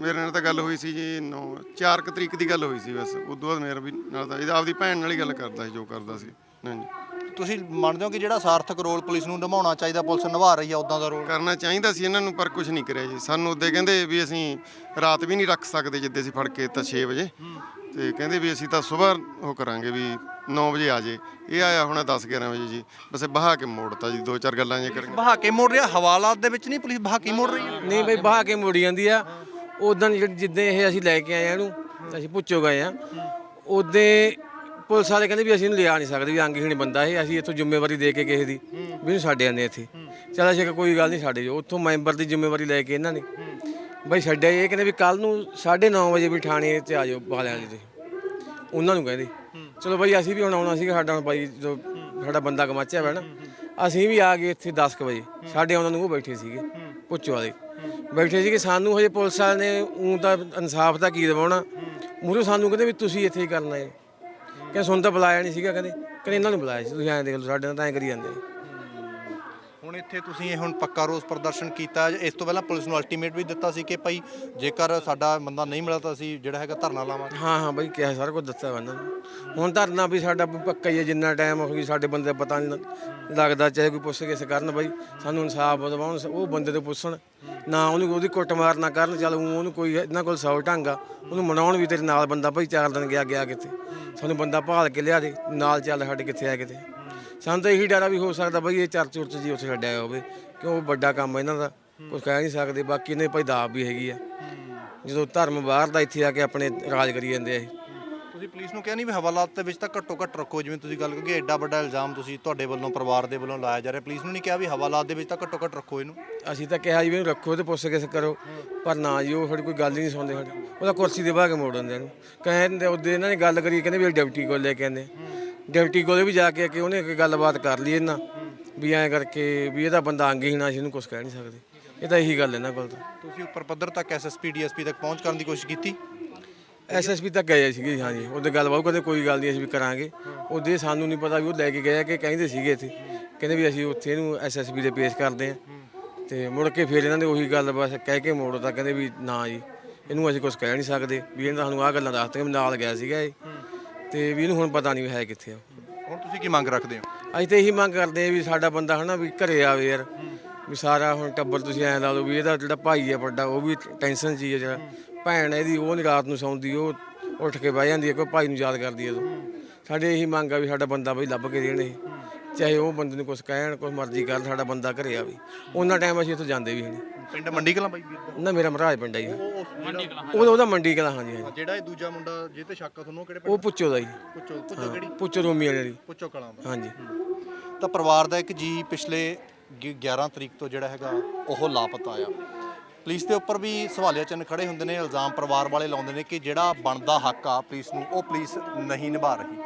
ਮੇਰੇ ਨਾਲ ਤਾਂ ਗੱਲ ਹੋਈ ਸੀ ਜੀ 9 4 ਤਰੀਕ ਦੀ ਗੱਲ ਹੋਈ ਸੀ ਬਸ। ਉਦੋਂ ਬਾਅਦ ਮੇਰੇ ਵੀ ਨਾਲ ਤਾਂ ਇਹ ਆਪਦੀ ਭੈਣ ਨਾਲ ਹੀ ਗੱਲ ਕਰਦਾ ਸੀ ਜੋ ਕਰਦਾ ਸੀ। ਹਾਂਜੀ। ਤੁਸੀਂ ਮੰਨਦੇ ਹੋ ਕਿ ਜਿਹੜਾ ਸਾਰਥਕ ਰੋਲ ਪੁਲਿਸ ਨੂੰ ਨਿਭਾਉਣਾ ਚਾਹੀਦਾ ਪੁਲਿਸ ਨਿਭਾ ਰਹੀ ਆ ਉਦਾਂ ਦਾ ਰੋਲ? ਕਰਨਾ ਚਾਹੀਦਾ ਸੀ ਇਹਨਾਂ ਨੂੰ ਪਰ ਕੁਝ ਨਹੀਂ ਕਰਿਆ ਜੀ। ਸਾਨੂੰ ਉਹਦੇ ਕਹਿੰਦੇ ਵੀ ਅਸੀਂ ਰਾਤ ਵੀ ਨਹੀਂ ਰੱਖ ਸਕਦੇ ਜਿੱਦੇ ਅਸੀਂ ਫੜ ਕੇ ਤਾਂ 6 ਵਜੇ। ਤੇ ਕਹਿੰਦੇ ਵੀ ਅਸੀਂ ਤਾਂ ਸਵੇਰ ਉਹ ਕਰਾਂਗੇ ਵੀ 9 ਵਜੇ ਆ ਜੇ। ਇਹ ਆਇਆ ਹੁਣ 10 11 ਵਜੇ ਜੀ। ਬਸ ਇਹ ਬਹਾ ਕੇ ਮੋੜਤਾ ਜੀ ਦੋ ਚਾਰ ਗੱਲਾਂ ਜੇ ਕਰੀਆਂ ਬਹਾ ਕੇ ਮੋੜ ਰਿਹਾ? ਹਵਾਲਾਤ ਦੇ ਵਿੱਚ ਨਹੀਂ ਪੁਲਿਸ ਬਹਾ ਕੇ ਮੋੜ ਰਹੀ ਹੈ ਨਹੀਂ ਬਈ ਬਹਾ ਕੇ ਮੁੜੀ ਜਾਂਦੀ ਆ। ਉਦੋਂ ਜਿੱਦਾਂ ਇਹ ਅਸੀਂ ਲੈ ਕੇ ਆਏ ਆ ਇਹਨੂੰ ਅਸੀਂ ਪੁੱਛੋ ਗਏ ਆ। ਉਦੋਂ ਪੁਲਿਸ ਵਾਲੇ ਕਹਿੰਦੇ ਵੀ ਅਸੀਂ ਇਹਨੂੰ ਲਿਆ ਨਹੀਂ ਸਕਦੇ, ਵੀ ਅੰਗਹੀਣ ਬੰਦਾ ਇਹ, ਅਸੀਂ ਇੱਥੋਂ ਜ਼ਿੰਮੇਵਾਰੀ ਦੇ ਕੇ ਕਿਸੇ ਦੀ, ਵੀ ਇਹਨੂੰ ਛੱਡ ਜਾਂਦੇ ਇੱਥੇ। ਚਲ ਅਸੀਂ ਕਿਹਾ, ਕੋਈ ਗੱਲ ਨਹੀਂ ਸਾਡੇ ਜੋ ਉੱਥੋਂ ਮੈਂਬਰ ਦੀ ਜ਼ਿੰਮੇਵਾਰੀ ਲੈ ਕੇ ਇਹਨਾਂ ਨੇ। ਬਈ ਛੱਡਿਆ ਇਹ ਕਹਿੰਦੇ ਵੀ ਕੱਲ ਨੂੰ 9:30 ਵਜੇ ਵੀ ਥਾਣੇ ਤੇ ਆ ਜਾਓ ਵਾਲਿਆਂ ਦੇ ਉਹਨਾਂ ਨੂੰ ਕਹਿੰਦੇ। ਚਲੋ ਬਈ ਅਸੀਂ ਵੀ ਹੁਣ ਆਉਣਾ ਸੀਗਾ, ਸਾਡਾ ਹੁਣ ਬਾਈ ਜੋ ਸਾਡਾ ਬੰਦਾ ਗਮਾਚਿਆ ਹੋਇਆ ਨਾ, ਅਸੀਂ ਵੀ ਆ ਗਏ ਇੱਥੇ 10 ਕੁ ਵਜੇ। ਸਾਡੇ ਉਹਨਾਂ ਨੂੰ ਉਹ ਬੈਠੇ ਸੀਗੇ, ਪੁੱਛੋ ਵਾਲੇ। ਬੈਠੇ ਸੀਗੇ, ਸਾਨੂੰ ਹਜੇ ਪੁਲਿਸ ਵਾਲੇ ਨੇ ਉਂ ਤਾਂ ਇਨਸਾਫ ਦਾ ਕੀ ਦਿਵਾਉਣਾ। ਮੂਰੇ ਸਾਨੂੰ ਕਹਿੰਦੇ ਵੀ ਤੁਸੀਂ ਇੱਥੇ ਹੀ ਕਰਨਾ ਹੈ। ਕਿ ਸੁਣ ਤਾਂ ਬੁਲਾਇਆ ਨਹੀਂ ਸੀਗਾ ਕਹਿੰਦੇ ਕਹਿੰਦੇ ਇਹਨਾਂ ਨੂੰ ਬੁਲਾਇਆ ਸੀ, ਤੁਸੀਂ ਐਂ ਦੇਖ ਲਓ, ਸਾਡੇ ਨਾਲ ਤਾਂ ਐਂ ਕਰੀ ਜਾਂਦੇ ਹੁਣ ਇੱਥੇ ਤੁਸੀਂ ਇਹ ਹੁਣ ਪੱਕਾ ਰੋਸ ਪ੍ਰਦਰਸ਼ਨ ਕੀਤਾ ਇਸ ਤੋਂ ਪਹਿਲਾਂ ਪੁਲਿਸ ਨੂੰ ਅਲਟੀਮੇਟ ਵੀ ਦਿੱਤਾ ਸੀ ਕਿ ਭਾਈ ਜੇਕਰ ਸਾਡਾ ਬੰਦਾ ਨਹੀਂ ਮਿਲਿਆ ਤਾਂ ਅਸੀਂ ਜਿਹੜਾ ਹੈਗਾ ਧਰਨਾ ਲਾਵਾਂਗੇ। ਹਾਂ ਹਾਂ ਬਾਈ, ਕਿਹਾ ਸਾਰਾ ਕੁਝ ਦੱਸਿਆ ਵਾ ਹੁਣ ਧਰਨਾ ਵੀ ਸਾਡਾ ਪੱਕਾ ਹੀ ਹੈ, ਜਿੰਨਾ ਟਾਈਮ ਹੋ ਗਈ ਸਾਡੇ ਬੰਦੇ ਦਾ ਪਤਾ ਨਹੀਂ ਲੱਗਦਾ ਚਾਹੇ ਕੋਈ ਪੁੱਛ ਕੇ ਕਰਨ ਬਈ, ਸਾਨੂੰ ਇਨਸਾਫ ਦਿਵਾਉਣ ਉਹ ਬੰਦੇ ਤੋਂ ਪੁੱਛਣ। ਨਾ ਉਹਨੂੰ ਉਹਦੀ ਕੁੱਟਮਾਰ ਨਾ ਕਰਨ, ਚੱਲ ਉਹਨੂੰ ਕੋਈ ਇਹਨਾਂ ਕੋਲ ਸੌ ਢੰਗ ਆ, ਉਹਨੂੰ ਮਨਾਉਣ ਵੀ ਤੇਰੇ ਨਾਲ ਬੰਦਾ ਭਾਈ ਚਾਰ ਦਿਨ ਗਿਆ ਗਿਆ ਕਿੱਥੇ? ਸਾਨੂੰ ਬੰਦਾ ਭਾਲ ਕੇ ਲਿਆ ਦੇ, ਨਾਲ ਚੱਲ ਸਾਡੇ ਕਿੱਥੇ ਆ ਕਿਤੇ। ਸਾਨੂੰ ਤਾਂ ਇਹੀ ਡਰ ਆ ਵੀ ਹੋ ਸਕਦਾ ਬਈ ਇਹ ਚਰਚ ਉਰਚ ਜੀ ਉੱਥੇ ਛੱਡਿਆ ਹੋਵੇ ਕਿਉਂ ਉਹ ਵੱਡਾ ਕੰਮ ਆ ਇਹਨਾਂ ਦਾ ਕੁਝ ਕਹਿ ਨਹੀਂ ਸਕਦੇ ਬਾਕੀ ਇਹਨੇ ਭਾਈ ਦਾਬ ਵੀ ਹੈਗੀ ਆ। ਜਦੋਂ ਧਰਮ ਬਾਹਰ ਦਾ ਇੱਥੇ ਆ ਕੇ ਆਪਣੇ ਰਾਜ ਕਰੀ ਜਾਂਦੇ ਆ ਇਹ। ਤੁਸੀਂ ਪੁਲਿਸ ਨੂੰ ਕਿਹਾ ਨਹੀਂ ਵੀ ਹਵਾਲਾਤ ਦੇ ਵਿੱਚ ਤਾਂ ਘੱਟੋ ਘੱਟ ਰੱਖੋ ਜਿਵੇਂ ਤੁਸੀਂ ਗੱਲ ਕਿਉਂਕਿ ਐਡਾ ਵੱਡਾ ਇਲਜ਼ਾਮ ਤੁਸੀਂ ਤੁਹਾਡੇ ਵੱਲੋਂ ਪਰਿਵਾਰ ਦੇ ਵੱਲੋਂ ਲਾਇਆ ਜਾ ਰਿਹਾ। ਪੁਲਿਸ ਨੂੰ ਨਹੀਂ ਕਿਹਾ ਵੀ ਹਵਾਲਾਤ ਦੇ ਵਿੱਚ ਤਾਂ ਘੱਟੋ ਘੱਟ ਰੱਖੋ ਇਹਨੂੰ? ਅਸੀਂ ਤਾਂ ਕਿਹਾ ਜੀ ਵੀ ਇਹਨੂੰ ਰੱਖੋ ਤੇ ਪੁੱਛ ਕੇ ਕਰੋ ਪਰ ਨਾ ਜੀ ਉਹ ਸਾਡੀ ਕੋਈ ਗੱਲ ਹੀ ਨਹੀਂ ਸੁਣਦੇ ਸਾਡੀ। ਉਹਦਾ ਕੁਰਸੀ ਦੇ ਬਾਹ ਕੇ ਮੋੜ ਦਿੰਦੇ ਇਹਨੂੰ। ਕਹਿੰਦੇ ਉਹਦੇ ਇਹਨਾਂ ਨੇ ਗੱਲ ਕਰੀ ਕਹਿੰਦੇ ਵੀ ਡਿਪਟੀ ਕੋਲ ਲੈ ਕੇ ਆਂਦੇ ਡਿਪਟੀ ਕੋਲੇ ਵੀ ਜਾ ਕੇ ਕਿ ਉਹਨੇ ਇੱਕ ਗੱਲਬਾਤ ਕਰ ਲਈ ਇਹਨਾਂ ਵੀ ਐਂ ਕਰਕੇ ਵੀ ਇਹਦਾ ਬੰਦਾ ਅੰਗਹੀਣ ਆ ਅਸੀਂ ਇਹਨੂੰ ਕੁਝ ਕਹਿ ਨਹੀਂ ਸਕਦੇ। ਇਹ ਤਾਂ ਇਹੀ ਗੱਲ ਇਹਨਾਂ ਕੋਲ ਤਾਂ ਤੁਸੀਂ ਉੱਪਰ ਪੱਧਰ ਤੱਕ ਐਸਐਸਪੀ ਡੀਐਸਪੀ ਤੱਕ ਪਹੁੰਚ ਕਰਨ ਦੀ ਕੋਸ਼ਿਸ਼ ਕੀਤੀ? ਐਸਐਸਪੀ ਤੱਕ ਗਏ ਸੀਗੇ ਜੀ, ਹਾਂ ਜੀ ਉਹਦੇ ਗੱਲ ਬਾਹੂ ਕਹਿੰਦੇ ਕੋਈ ਗੱਲ ਨਹੀਂ ਅਸੀਂ ਵੀ ਕਰਾਂਗੇ। ਉਹਦੇ ਸਾਨੂੰ ਨਹੀਂ ਪਤਾ ਵੀ ਉਹ ਲੈ ਕੇ ਗਏ ਆ ਕਿ ਕਹਿੰਦੇ ਸੀਗੇ ਇੱਥੇ। ਕਹਿੰਦੇ ਵੀ ਅਸੀਂ ਉੱਥੇ ਇਹਨੂੰ ਐਸਐਸਪੀ ਦੇ ਪੇਸ਼ ਕਰਦੇ ਆ। ਤੇ ਮੁੜ ਕੇ ਫਿਰ ਇਹਨਾਂ ਨੇ ਉਹੀ ਗੱਲ ਬਸ ਕਹਿ ਕੇ ਮੋੜੋ ਤਾਂ ਕਹਿੰਦੇ ਵੀ ਨਾ ਜੀ ਇਹਨੂੰ ਅਸੀਂ ਕੁਝ ਕਹਿ ਨਹੀਂ ਸਕਦੇ। ਵੀ ਇਹਨਾਂ ਸਾਨੂੰ ਆਹ ਗੱਲਾਂ ਦੱਸਤੀਆਂ ਵੀ ਨਾਲ ਗਿਆ ਸੀਗਾ ਇਹ। ਤੇ ਵੀ ਇਹਨੂੰ ਹੁਣ ਪਤਾ ਨਹੀਂ ਹੈ ਕਿੱਥੇ ਆ। ਹੁਣ ਤੁਸੀਂ ਕੀ ਮੰਗ ਰੱਖਦੇ ਹੋ? ਅਸੀਂ ਤਾਂ ਇਹੀ ਮੰਗ ਕਰਦੇ ਆ ਵੀ ਸਾਡਾ ਬੰਦਾ ਹਨਾ ਵੀ ਘਰੇ ਆਵੇ ਯਾਰ। ਵੀ ਸਾਰਾ ਹੁਣ ਟੱਬਰ ਤੁਸੀਂ ਐਂ ਲਾ ਲਓ ਵੀ ਇਹਦਾ ਜਿਹੜਾ ਭਾਈ ਆ ਵੱਡਾ ਉਹ ਵੀ ਟੈਨਸ਼ਨ 'ਚ ਹੀ ਆ ਜਿਹੜਾ। ਭੈਣ ਇਹਦੀ ਉਹ ਨਹੀਂ ਰਾਤ ਨੂੰ ਸੌਂਦੀ ਉਹ ਉੱਠ ਕੇ ਬਹਿ ਜਾਂਦੀ ਹੈ ਕੋਈ ਭਾਈ ਨੂੰ ਯਾਦ ਕਰਦੀ ਹੈ ਉਹ ਸਾਡੇ ਇਹੀ ਮੰਗ ਆ ਵੀ ਸਾਡਾ ਬੰਦਾ ਬਈ ਲੱਭ ਕੇ ਦੇਣ ਇਹ। ਚਾਹੇ ਉਹ ਬੰਦੇ ਨੂੰ ਕੁਝ ਕਹਿਣ ਕੁਝ ਮਰਜ਼ੀ ਕਰਨ ਸਾਡਾ ਬੰਦਾ ਘਰੇ ਆਵੇ। ਉਹਨਾਂ ਟਾਈਮ ਅਸੀਂ ਇੱਥੋਂ ਜਾਂਦੇ ਵੀ ਨਹੀਂ ਪਿੰਡ ਮੰਡੀ ਕਲਾਂ ਬਾਈ ਵੀਰ ਦਾ? ਨਾ ਮੇਰਾ ਮਹਾਰਾਜ ਪਿੰਡ ਆ ਜੀ। ਉਹ ਉਹਦਾ ਮੰਡੀ ਕਲਾ ਹਾਂਜੀ। ਹਾਂਜੀ ਜਿਹੜਾ ਇਹ ਦੂਜਾ ਮੁੰਡਾ ਜਿਹਦੇ ਤੇ ਸ਼ੱਕ ਆ ਤੁਹਾਨੂੰ ਉਹ ਕਿਹੜੇ ਉਹ ਪੁੱਛੋ ਦਾ ਜੀ। ਪੁੱਛੋ ਪੁੱਛੋ ਕਿਹੜੀ? ਪੁੱਛੋ ਰੋਮੀ ਵਾਲੀ ਪੁੱਛੋ ਕਲਾਂ ਦਾ। ਹਾਂਜੀ। ਤਾਂ ਪਰਿਵਾਰ ਦਾ ਇੱਕ ਜੀ ਪਿਛਲੇ ਗਿ- 11 ਤਰੀਕ ਤੋਂ ਜਿਹੜਾ ਹੈਗਾ ਉਹ ਲਾਪਤਾ ਆ। ਪੁਲਿਸ ਦੇ ਉੱਪਰ ਵੀ ਸਵਾਲੀਆ ਚਿੰਨ੍ਹ ਖੜੇ ਹੁੰਦੇ ਨੇ ਇਲਜ਼ਾਮ ਪਰਿਵਾਰ ਵਾਲੇ ਲਾਉਂਦੇ ਨੇ ਕਿ ਜਿਹੜਾ ਬਣਦਾ ਹੱਕ ਆ ਪੁਲਿਸ ਨੂੰ ਉਹ ਪੁਲਿਸ ਨਹੀਂ ਨਿਭਾ ਰਹੀ।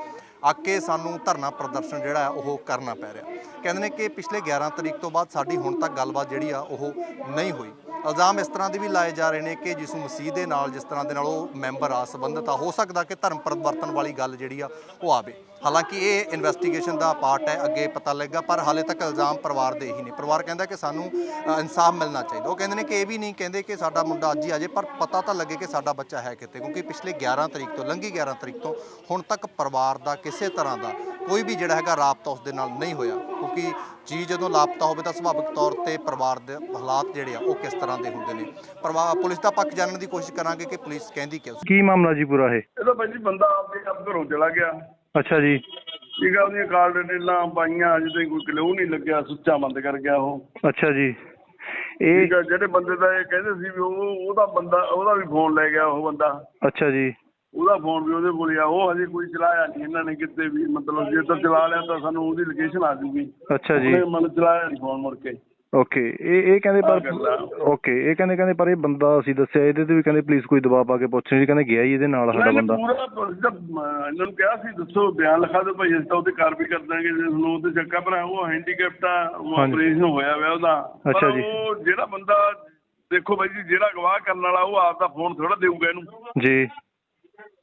ਆਕੇ ਸਾਨੂੰ ਧਰਨਾ ਪ੍ਰਦਰਸ਼ਨ ਜਿਹੜਾ ਉਹ ਕਰਨਾ ਪੈ ਰਿਹਾ। ਕਹਿੰਦੇ ਨੇ ਕਿ ਪਿਛਲੇ 11 ਤਰੀਕ ਤੋਂ ਬਾਅਦ ਸਾਡੀ ਹੁਣ ਤੱਕ ਗੱਲਬਾਤ ਜਿਹੜੀ ਆ ਉਹ ਨਹੀਂ ਹੋਈ। ਇਲਜ਼ਾਮ ਇਸ ਤਰ੍ਹਾਂ ਦੇ ਵੀ ਲਾਏ ਜਾ ਰਹੇ ਨੇ ਕਿ ਜਿਸ ਮਸੀਹ ਦੇ ਨਾਲ, ਜਿਸ ਤਰ੍ਹਾਂ ਦੇ ਨਾਲ ਉਹ ਮੈਂਬਰ ਆ ਸੰਬੰਧਿਤ ਆ, ਹੋ ਸਕਦਾ ਕਿ ਧਰਮ ਪਰਿਵਰਤਨ ਵਾਲੀ ਗੱਲ ਜਿਹੜੀ ਆ ਉਹ ਆਵੇ। ਹਾਲਾਂਕਿ ਇਹ ਇਨਵੈਸਟੀਗੇਸ਼ਨ ਦਾ ਪਾਰਟ ਹੈ, ਅੱਗੇ ਪਤਾ ਲੱਗੇਗਾ, ਪਰ ਹਾਲੇ ਤੱਕ ਇਲਜ਼ਾਮ ਪਰਿਵਾਰ ਦੇ ਹੀ ਨੇ। ਪਰਿਵਾਰ ਕਹਿੰਦਾ ਕਿ ਸਾਨੂੰ ਇਨਸਾਫ ਮਿਲਣਾ ਚਾਹੀਦਾ। ਉਹ ਕਹਿੰਦੇ ਨੇ ਕਿ ਇਹ ਵੀ ਨਹੀਂ ਕਹਿੰਦੇ ਕਿ ਸਾਡਾ ਮੁੰਡਾ ਅੱਜ ਹੀ ਆ ਜਾਏ, ਪਰ ਪਤਾ ਤਾਂ ਲੱਗੇ ਕਿ ਸਾਡਾ ਬੱਚਾ ਹੈ ਕਿਤੇ ਕਿਉਂਕਿ ਪਿਛਲੇ 11 ਤਰੀਕ ਤੋਂ, ਲੰਘੀ 11 ਤਰੀਕ ਤੋਂ ਹੁਣ ਤੱਕ ਪਰਿਵਾਰ ਦਾ ਕਿਸੇ ਤਰ੍ਹਾਂ ਦਾ ਕੋਈ ਵੀ ਜਿਹੜਾ ਹੈਗਾ ਰਾਬਤਾ ਉਸ ਦੇ ਨਾਲ ਨਹੀਂ ਹੋਇਆ। ਕਿਉਂਕਿ ਜੀ ਜਦੋਂ ਲਾਪਤਾ ਹੋਵੇ ਤਾਂ ਸੁਭਾਵਿਕ ਤੌਰ ਤੇ ਪਰਿਵਾਰ ਦੇ ਹਾਲਾਤ ਜਿਹੜੇ ਆ ਉਹ ਕਿਸ ਤਰ੍ਹਾਂ ਦੇ ਹੁੰਦੇ ਨੇ? ਪਰਿਵਾਰ ਪੁਲਿਸ ਦਾ ਪੱਖ ਜਾਣਨ ਦੀ ਕੋਸ਼ਿਸ਼ ਕਰਾਂਗੇ ਕਿ ਪੁਲਿਸ ਕਹਿੰਦੀ ਸੀ? ਕੀ ਮਾਮਲਾ ਜੀ ਪੂਰਾ ਇਹ? ਇਹਦਾ ਭਾਈ ਜੀ ਬੰਦਾ ਆਪਦੇ ਆਪ ਘਰੋਂ ਚਲਾ ਗਿਆ। ਅੱਛਾ ਜੀ। ਠੀਕ ਆ ਉਹਦੀਆਂ ਕਾਲ ਡਿਟੇਲਾਂ ਪਾਈਆਂ ਅਜੇ ਤਾਈਂ ਕੋਈ ਕਲੂ ਨਹੀਂ ਲੱਗਿਆ ਸੁੱਚਾ ਬੰਦ ਕਰ ਗਿਆ ਉਹ। ਅੱਛਾ ਜੀ। ਇਹ ਠੀਕ ਆ ਜਿਹੜੇ ਬੰਦੇ ਦਾ ਇਹ ਕਹਿੰਦੇ ਸੀ ਵੀ ਉਹ ਉਹਦਾ ਬੰਦਾ ਉਹਦਾ ਵੀ ਫੋਨ ਲੈ ਗਿਆ ਉਹ ਬੰਦਾ। ਅੱਛਾ ਜੀ। ਉਹਦਾ ਫੋਨ ਵੀ ਉਹਦੇ ਕੋਲ ਆ ਉਹ ਹਜੇ ਕੋਈ ਚਲਾਇਆ ਨਹੀਂ ਇਹਨਾਂ ਨੇ ਕਿਤੇ ਵੀ ਮਤਲਬ ਜੇ ਤਾਂ ਚਲਾ ਲਿਆ ਤਾਂ ਸਾਨੂੰ ਉਹਦੀ ਲੋਕੇਸ਼ਨ ਆ ਜੂਗੀ। ਅੱਛਾ ਜੀ। ਉਹਨੇ ਮਨ ਚਲਾਇਆ ਨਹੀਂ ਫੋਨ ਮੁੜ ਕੇ। ਓਕੇ ਇਹ ਇਹ ਕਹਿੰਦੇ। ਪਰ ਓਕੇ ਇਹ ਕਹਿੰਦੇ ਕਹਿੰਦੇ ਪਰ ਇਹ ਬੰਦਾ ਅਸੀਂ ਦੱਸਿਆ ਇਹਦੇ ਤੇ ਵੀ ਕਹਿੰਦੇ ਪੁਲਿਸ ਕੋਈ ਦਬਾਅ ਪਾ ਕੇ ਪੁੱਛ ਰਹੀ ਕਹਿੰਦੇ ਗਿਆ ਹੀ ਇਹਦੇ ਨਾਲ ਸਾਡਾ ਬੰਦਾ। ਪੂਰਾ ਜਦ ਇਹਨਾਂ ਨੂੰ ਕਿਹਾ ਸੀ ਦੱਸੋ ਬਿਆਨ ਲਿਖਾ ਦਿਓ ਭਾਈ ਅਸੀਂ ਤਾਂ ਉਹਦੇ ਕਾਰਵਾਈ ਕਰ ਦਾਂਗੇ ਜੇ ਤੁਹਾਨੂੰ ਉਹਦੇ ਚੱਕਾ ਭਰਾ ਉਹ ਹੈਂਡੀਕੈਪਟ ਆ ਆਪਰੇਸ਼ਨ ਹੋਇਆ ਹੋਇਆ ਉਹਦਾ। ਪਰ ਅੱਛਾ ਜੀ। ਉਹ ਜਿਹੜਾ ਬੰਦਾ ਦੇਖੋ ਭਾਈ ਜੀ ਜਿਹੜਾ ਗਵਾਹ ਕਰਨ ਵਾਲਾ ਉਹ ਆਪ ਦਾ ਫੋਨ ਥੋੜਾ ਦੇਊਗਾ ਇਹਨੂੰ। ਜੀ।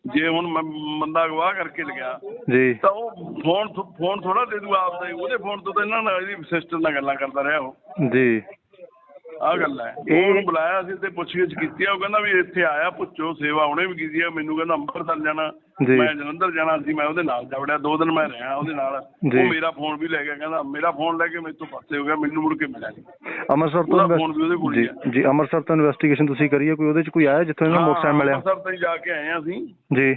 ਜੇ ਹੁਣ ਮ- ਬੰਦਾ ਗਵਾਹ ਕਰਕੇ ਲਗਿਆ ਜੀ ਤਾਂ ਉਹ ਫੋਨ ਫੋਨ ਥੋੜਾ ਦੇ ਦਾ ਹੀ। ਉਹਦੇ ਫੋਨ ਤੋਂ ਤਾਂ ਇਹਨਾਂ ਨਾਲ ਇਹਦੀ ਸਿਸਟਰ ਨਾਲ ਗੱਲਾਂ ਕਰਦਾ ਰਿਹਾ ਉਹ ਜੀ ਆਹ ਗੱਲ ਹੈ। ਉਹਨੂੰ ਬੁਲਾਇਆ ਸੀ ਤੇ ਪੁੱਛਗਿੱਛ ਕੀਤੀ ਆ। ਉਹ ਕਹਿੰਦਾ ਵੀ ਇੱਥੇ ਆਇਆ ਪੁੱਛੋ ਸੇਵਾ ਉਹਨੇ ਵੀ ਕੀਤੀ ਆ। ਮੈਨੂੰ ਕਹਿੰਦਾ ਅੰਮ੍ਰਿਤਸਰ ਜਾਣਾ। ਮੈਂ ਜਲੰਧਰ ਜਾਣਾ। ਸੀ ਮੈਂ ਉਹਦੇ ਨਾਲ ਜਾ ਵੜਿਆ ਦੋ ਦਿਨ ਮੈਂ ਰਿਹਾ ਉਹਦੇ ਨਾਲ। ਉਹ ਮੇਰਾ ਫੋਨ ਵੀ ਲੈ ਗਿਆ। ਕਹਿੰਦਾ ਮੇਰਾ ਫੋਨ ਲੈ ਕੇ ਮੇਰੇ ਤੋਂ ਪਾਸੇ ਹੋ ਗਿਆ। ਮੈਨੂੰ ਮੁੜ ਕੇ ਮਿਲਿਆ ਨਹੀਂ। ਅੰਮ੍ਰਿਤਸਰ ਤੋਂ phone ਵੀ ਉਹਦੇ ਕੋਲ ਹੀ ਜੀ ਜੀ ਅੰਮ੍ਰਿਤਸਰ ਤੋਂ ਇਨਵੈਸਟੀਗੇਸ਼ਨ ਤੁਸੀਂ ਕਰੀ ਹੈ ਕੋਈ ਉਹਦੇ ਚ ਕੋਈ ਆਇਆ ਜਿੱਥੋਂ ਇਹਨਾਂ ਮੋਟਰਸਾਈਕਲ ਮਿਲਿਆ? ਅੰਮ੍ਰਿਤਸਰ ਤੋਂ ਹੀ ਜਾ ਕੇ ਆਏ ਆ ਅਸੀਂ। ਜੀ।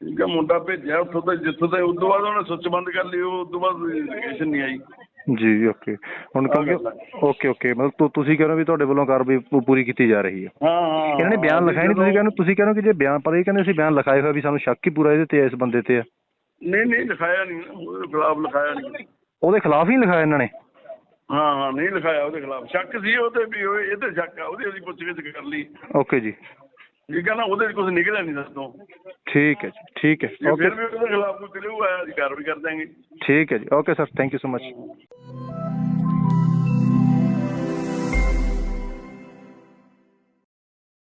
ਠੀਕ ਹੈ ਮੁੰਡਾ ਭੇਜਿਆ। ਉੱਥੋਂ ਤਾਂ ਜਿੱਥੋਂ ਤਾਂ ਉਦੋਂ ਬਾਅਦ ਉਹਨੇ ਸੁੱਚ ਬੰਦ ਕਰ ਲਈ। ਉਹ ਉਦੋਂ ਬਾਅਦ ਲੋਕੇਸ਼ਨ ਨਹੀਂ ਆਈ। ਜੀ ਓਕੇ ਹੁਣ ਕਿਉਂਕਿ ਓਕੇ ਓਕੇ ਮਤਲਬ ਤੁ- ਤੁਸੀਂ ਕਹਿ ਰਹੇ ਹੋ ਵੀ ਤੁਹਾਡੇ ਵੱਲੋਂ ਕਾਰਵਾਈ ਪੂ- ਪੂਰੀ ਕੀਤੀ ਜਾ ਰਹੀ ਹੈ। ਹਾਂ ਹਾਂ ਇਹਨਾਂ ਨੇ ਬਿਆਨ ਲਿਖਾਏ ਨਹੀਂ ਤੁਸੀਂ ਕਹਿੰਦੇ ਤੁਸੀਂ ਕਹਿੰਦੇ ਕਿ ਜੇ ਬਿਆਨ ਪਰ ਇਹ ਕਹਿੰਦੇ ਅਸੀਂ ਬਿਆਨ ਲਿਖਾਏ ਹੋਇਆ ਵੀ ਸਾਨੂੰ ਸ਼ੱਕ ਹੀ ਪੂਰਾ ਇਹਦੇ ਤੇ ਹੈ, ਇਸ ਬੰਦੇ ਤੇ ਆ। ਨਹੀਂ ਨਹੀਂ ਲਿਖਾਇਆ ਨਹੀਂ ਉਹਦੇ ਖਿਲਾਫ ਲਿਖਾਇਆ ਨਹੀਂ ਉਹਦੇ ਖਿਲਾਫ ਹੀ ਲਿਖਾਇਆ ਇਹਨਾਂ ਨੇ? ਹਾਂ ਹਾਂ ਨਹੀਂ ਲਿਖਾਇਆ ਉਹਦੇ ਖਿਲਾਫ। ਸ਼ੱਕ ਸੀ ਉਹ ਤੇ ਵੀ ਉਹ ਇਹ ਤੇ ਸ਼ੱਕ ਆ ਉਹਦੀ ਅਸੀਂ ਪੁੱਛਗਿੱਛ ਕਰ ਲਈ। ਓਕੇ ਜੀ। ਠੀਕ ਹੈ ਨਾ ਉਹਦੇ ਕੁਝ ਨਿਕਲਿਆ ਨਹੀਂ ਦੱਸੋ ਠੀਕ ਹੈ ਜੀ ਠੀਕ ਹੈ ਓਕੇ ਫਿਰ ਵੀ ਉਹਦੇ ਖਿਲਾਫ ਕੋਈ ਕਲੂ ਆਇਆ ਅਸੀਂ ਕਾਰਵਾਈ ਕਰ ਦਾਂਗੇ ਠੀਕ ਹੈ ਜੀ okay sir thank you so much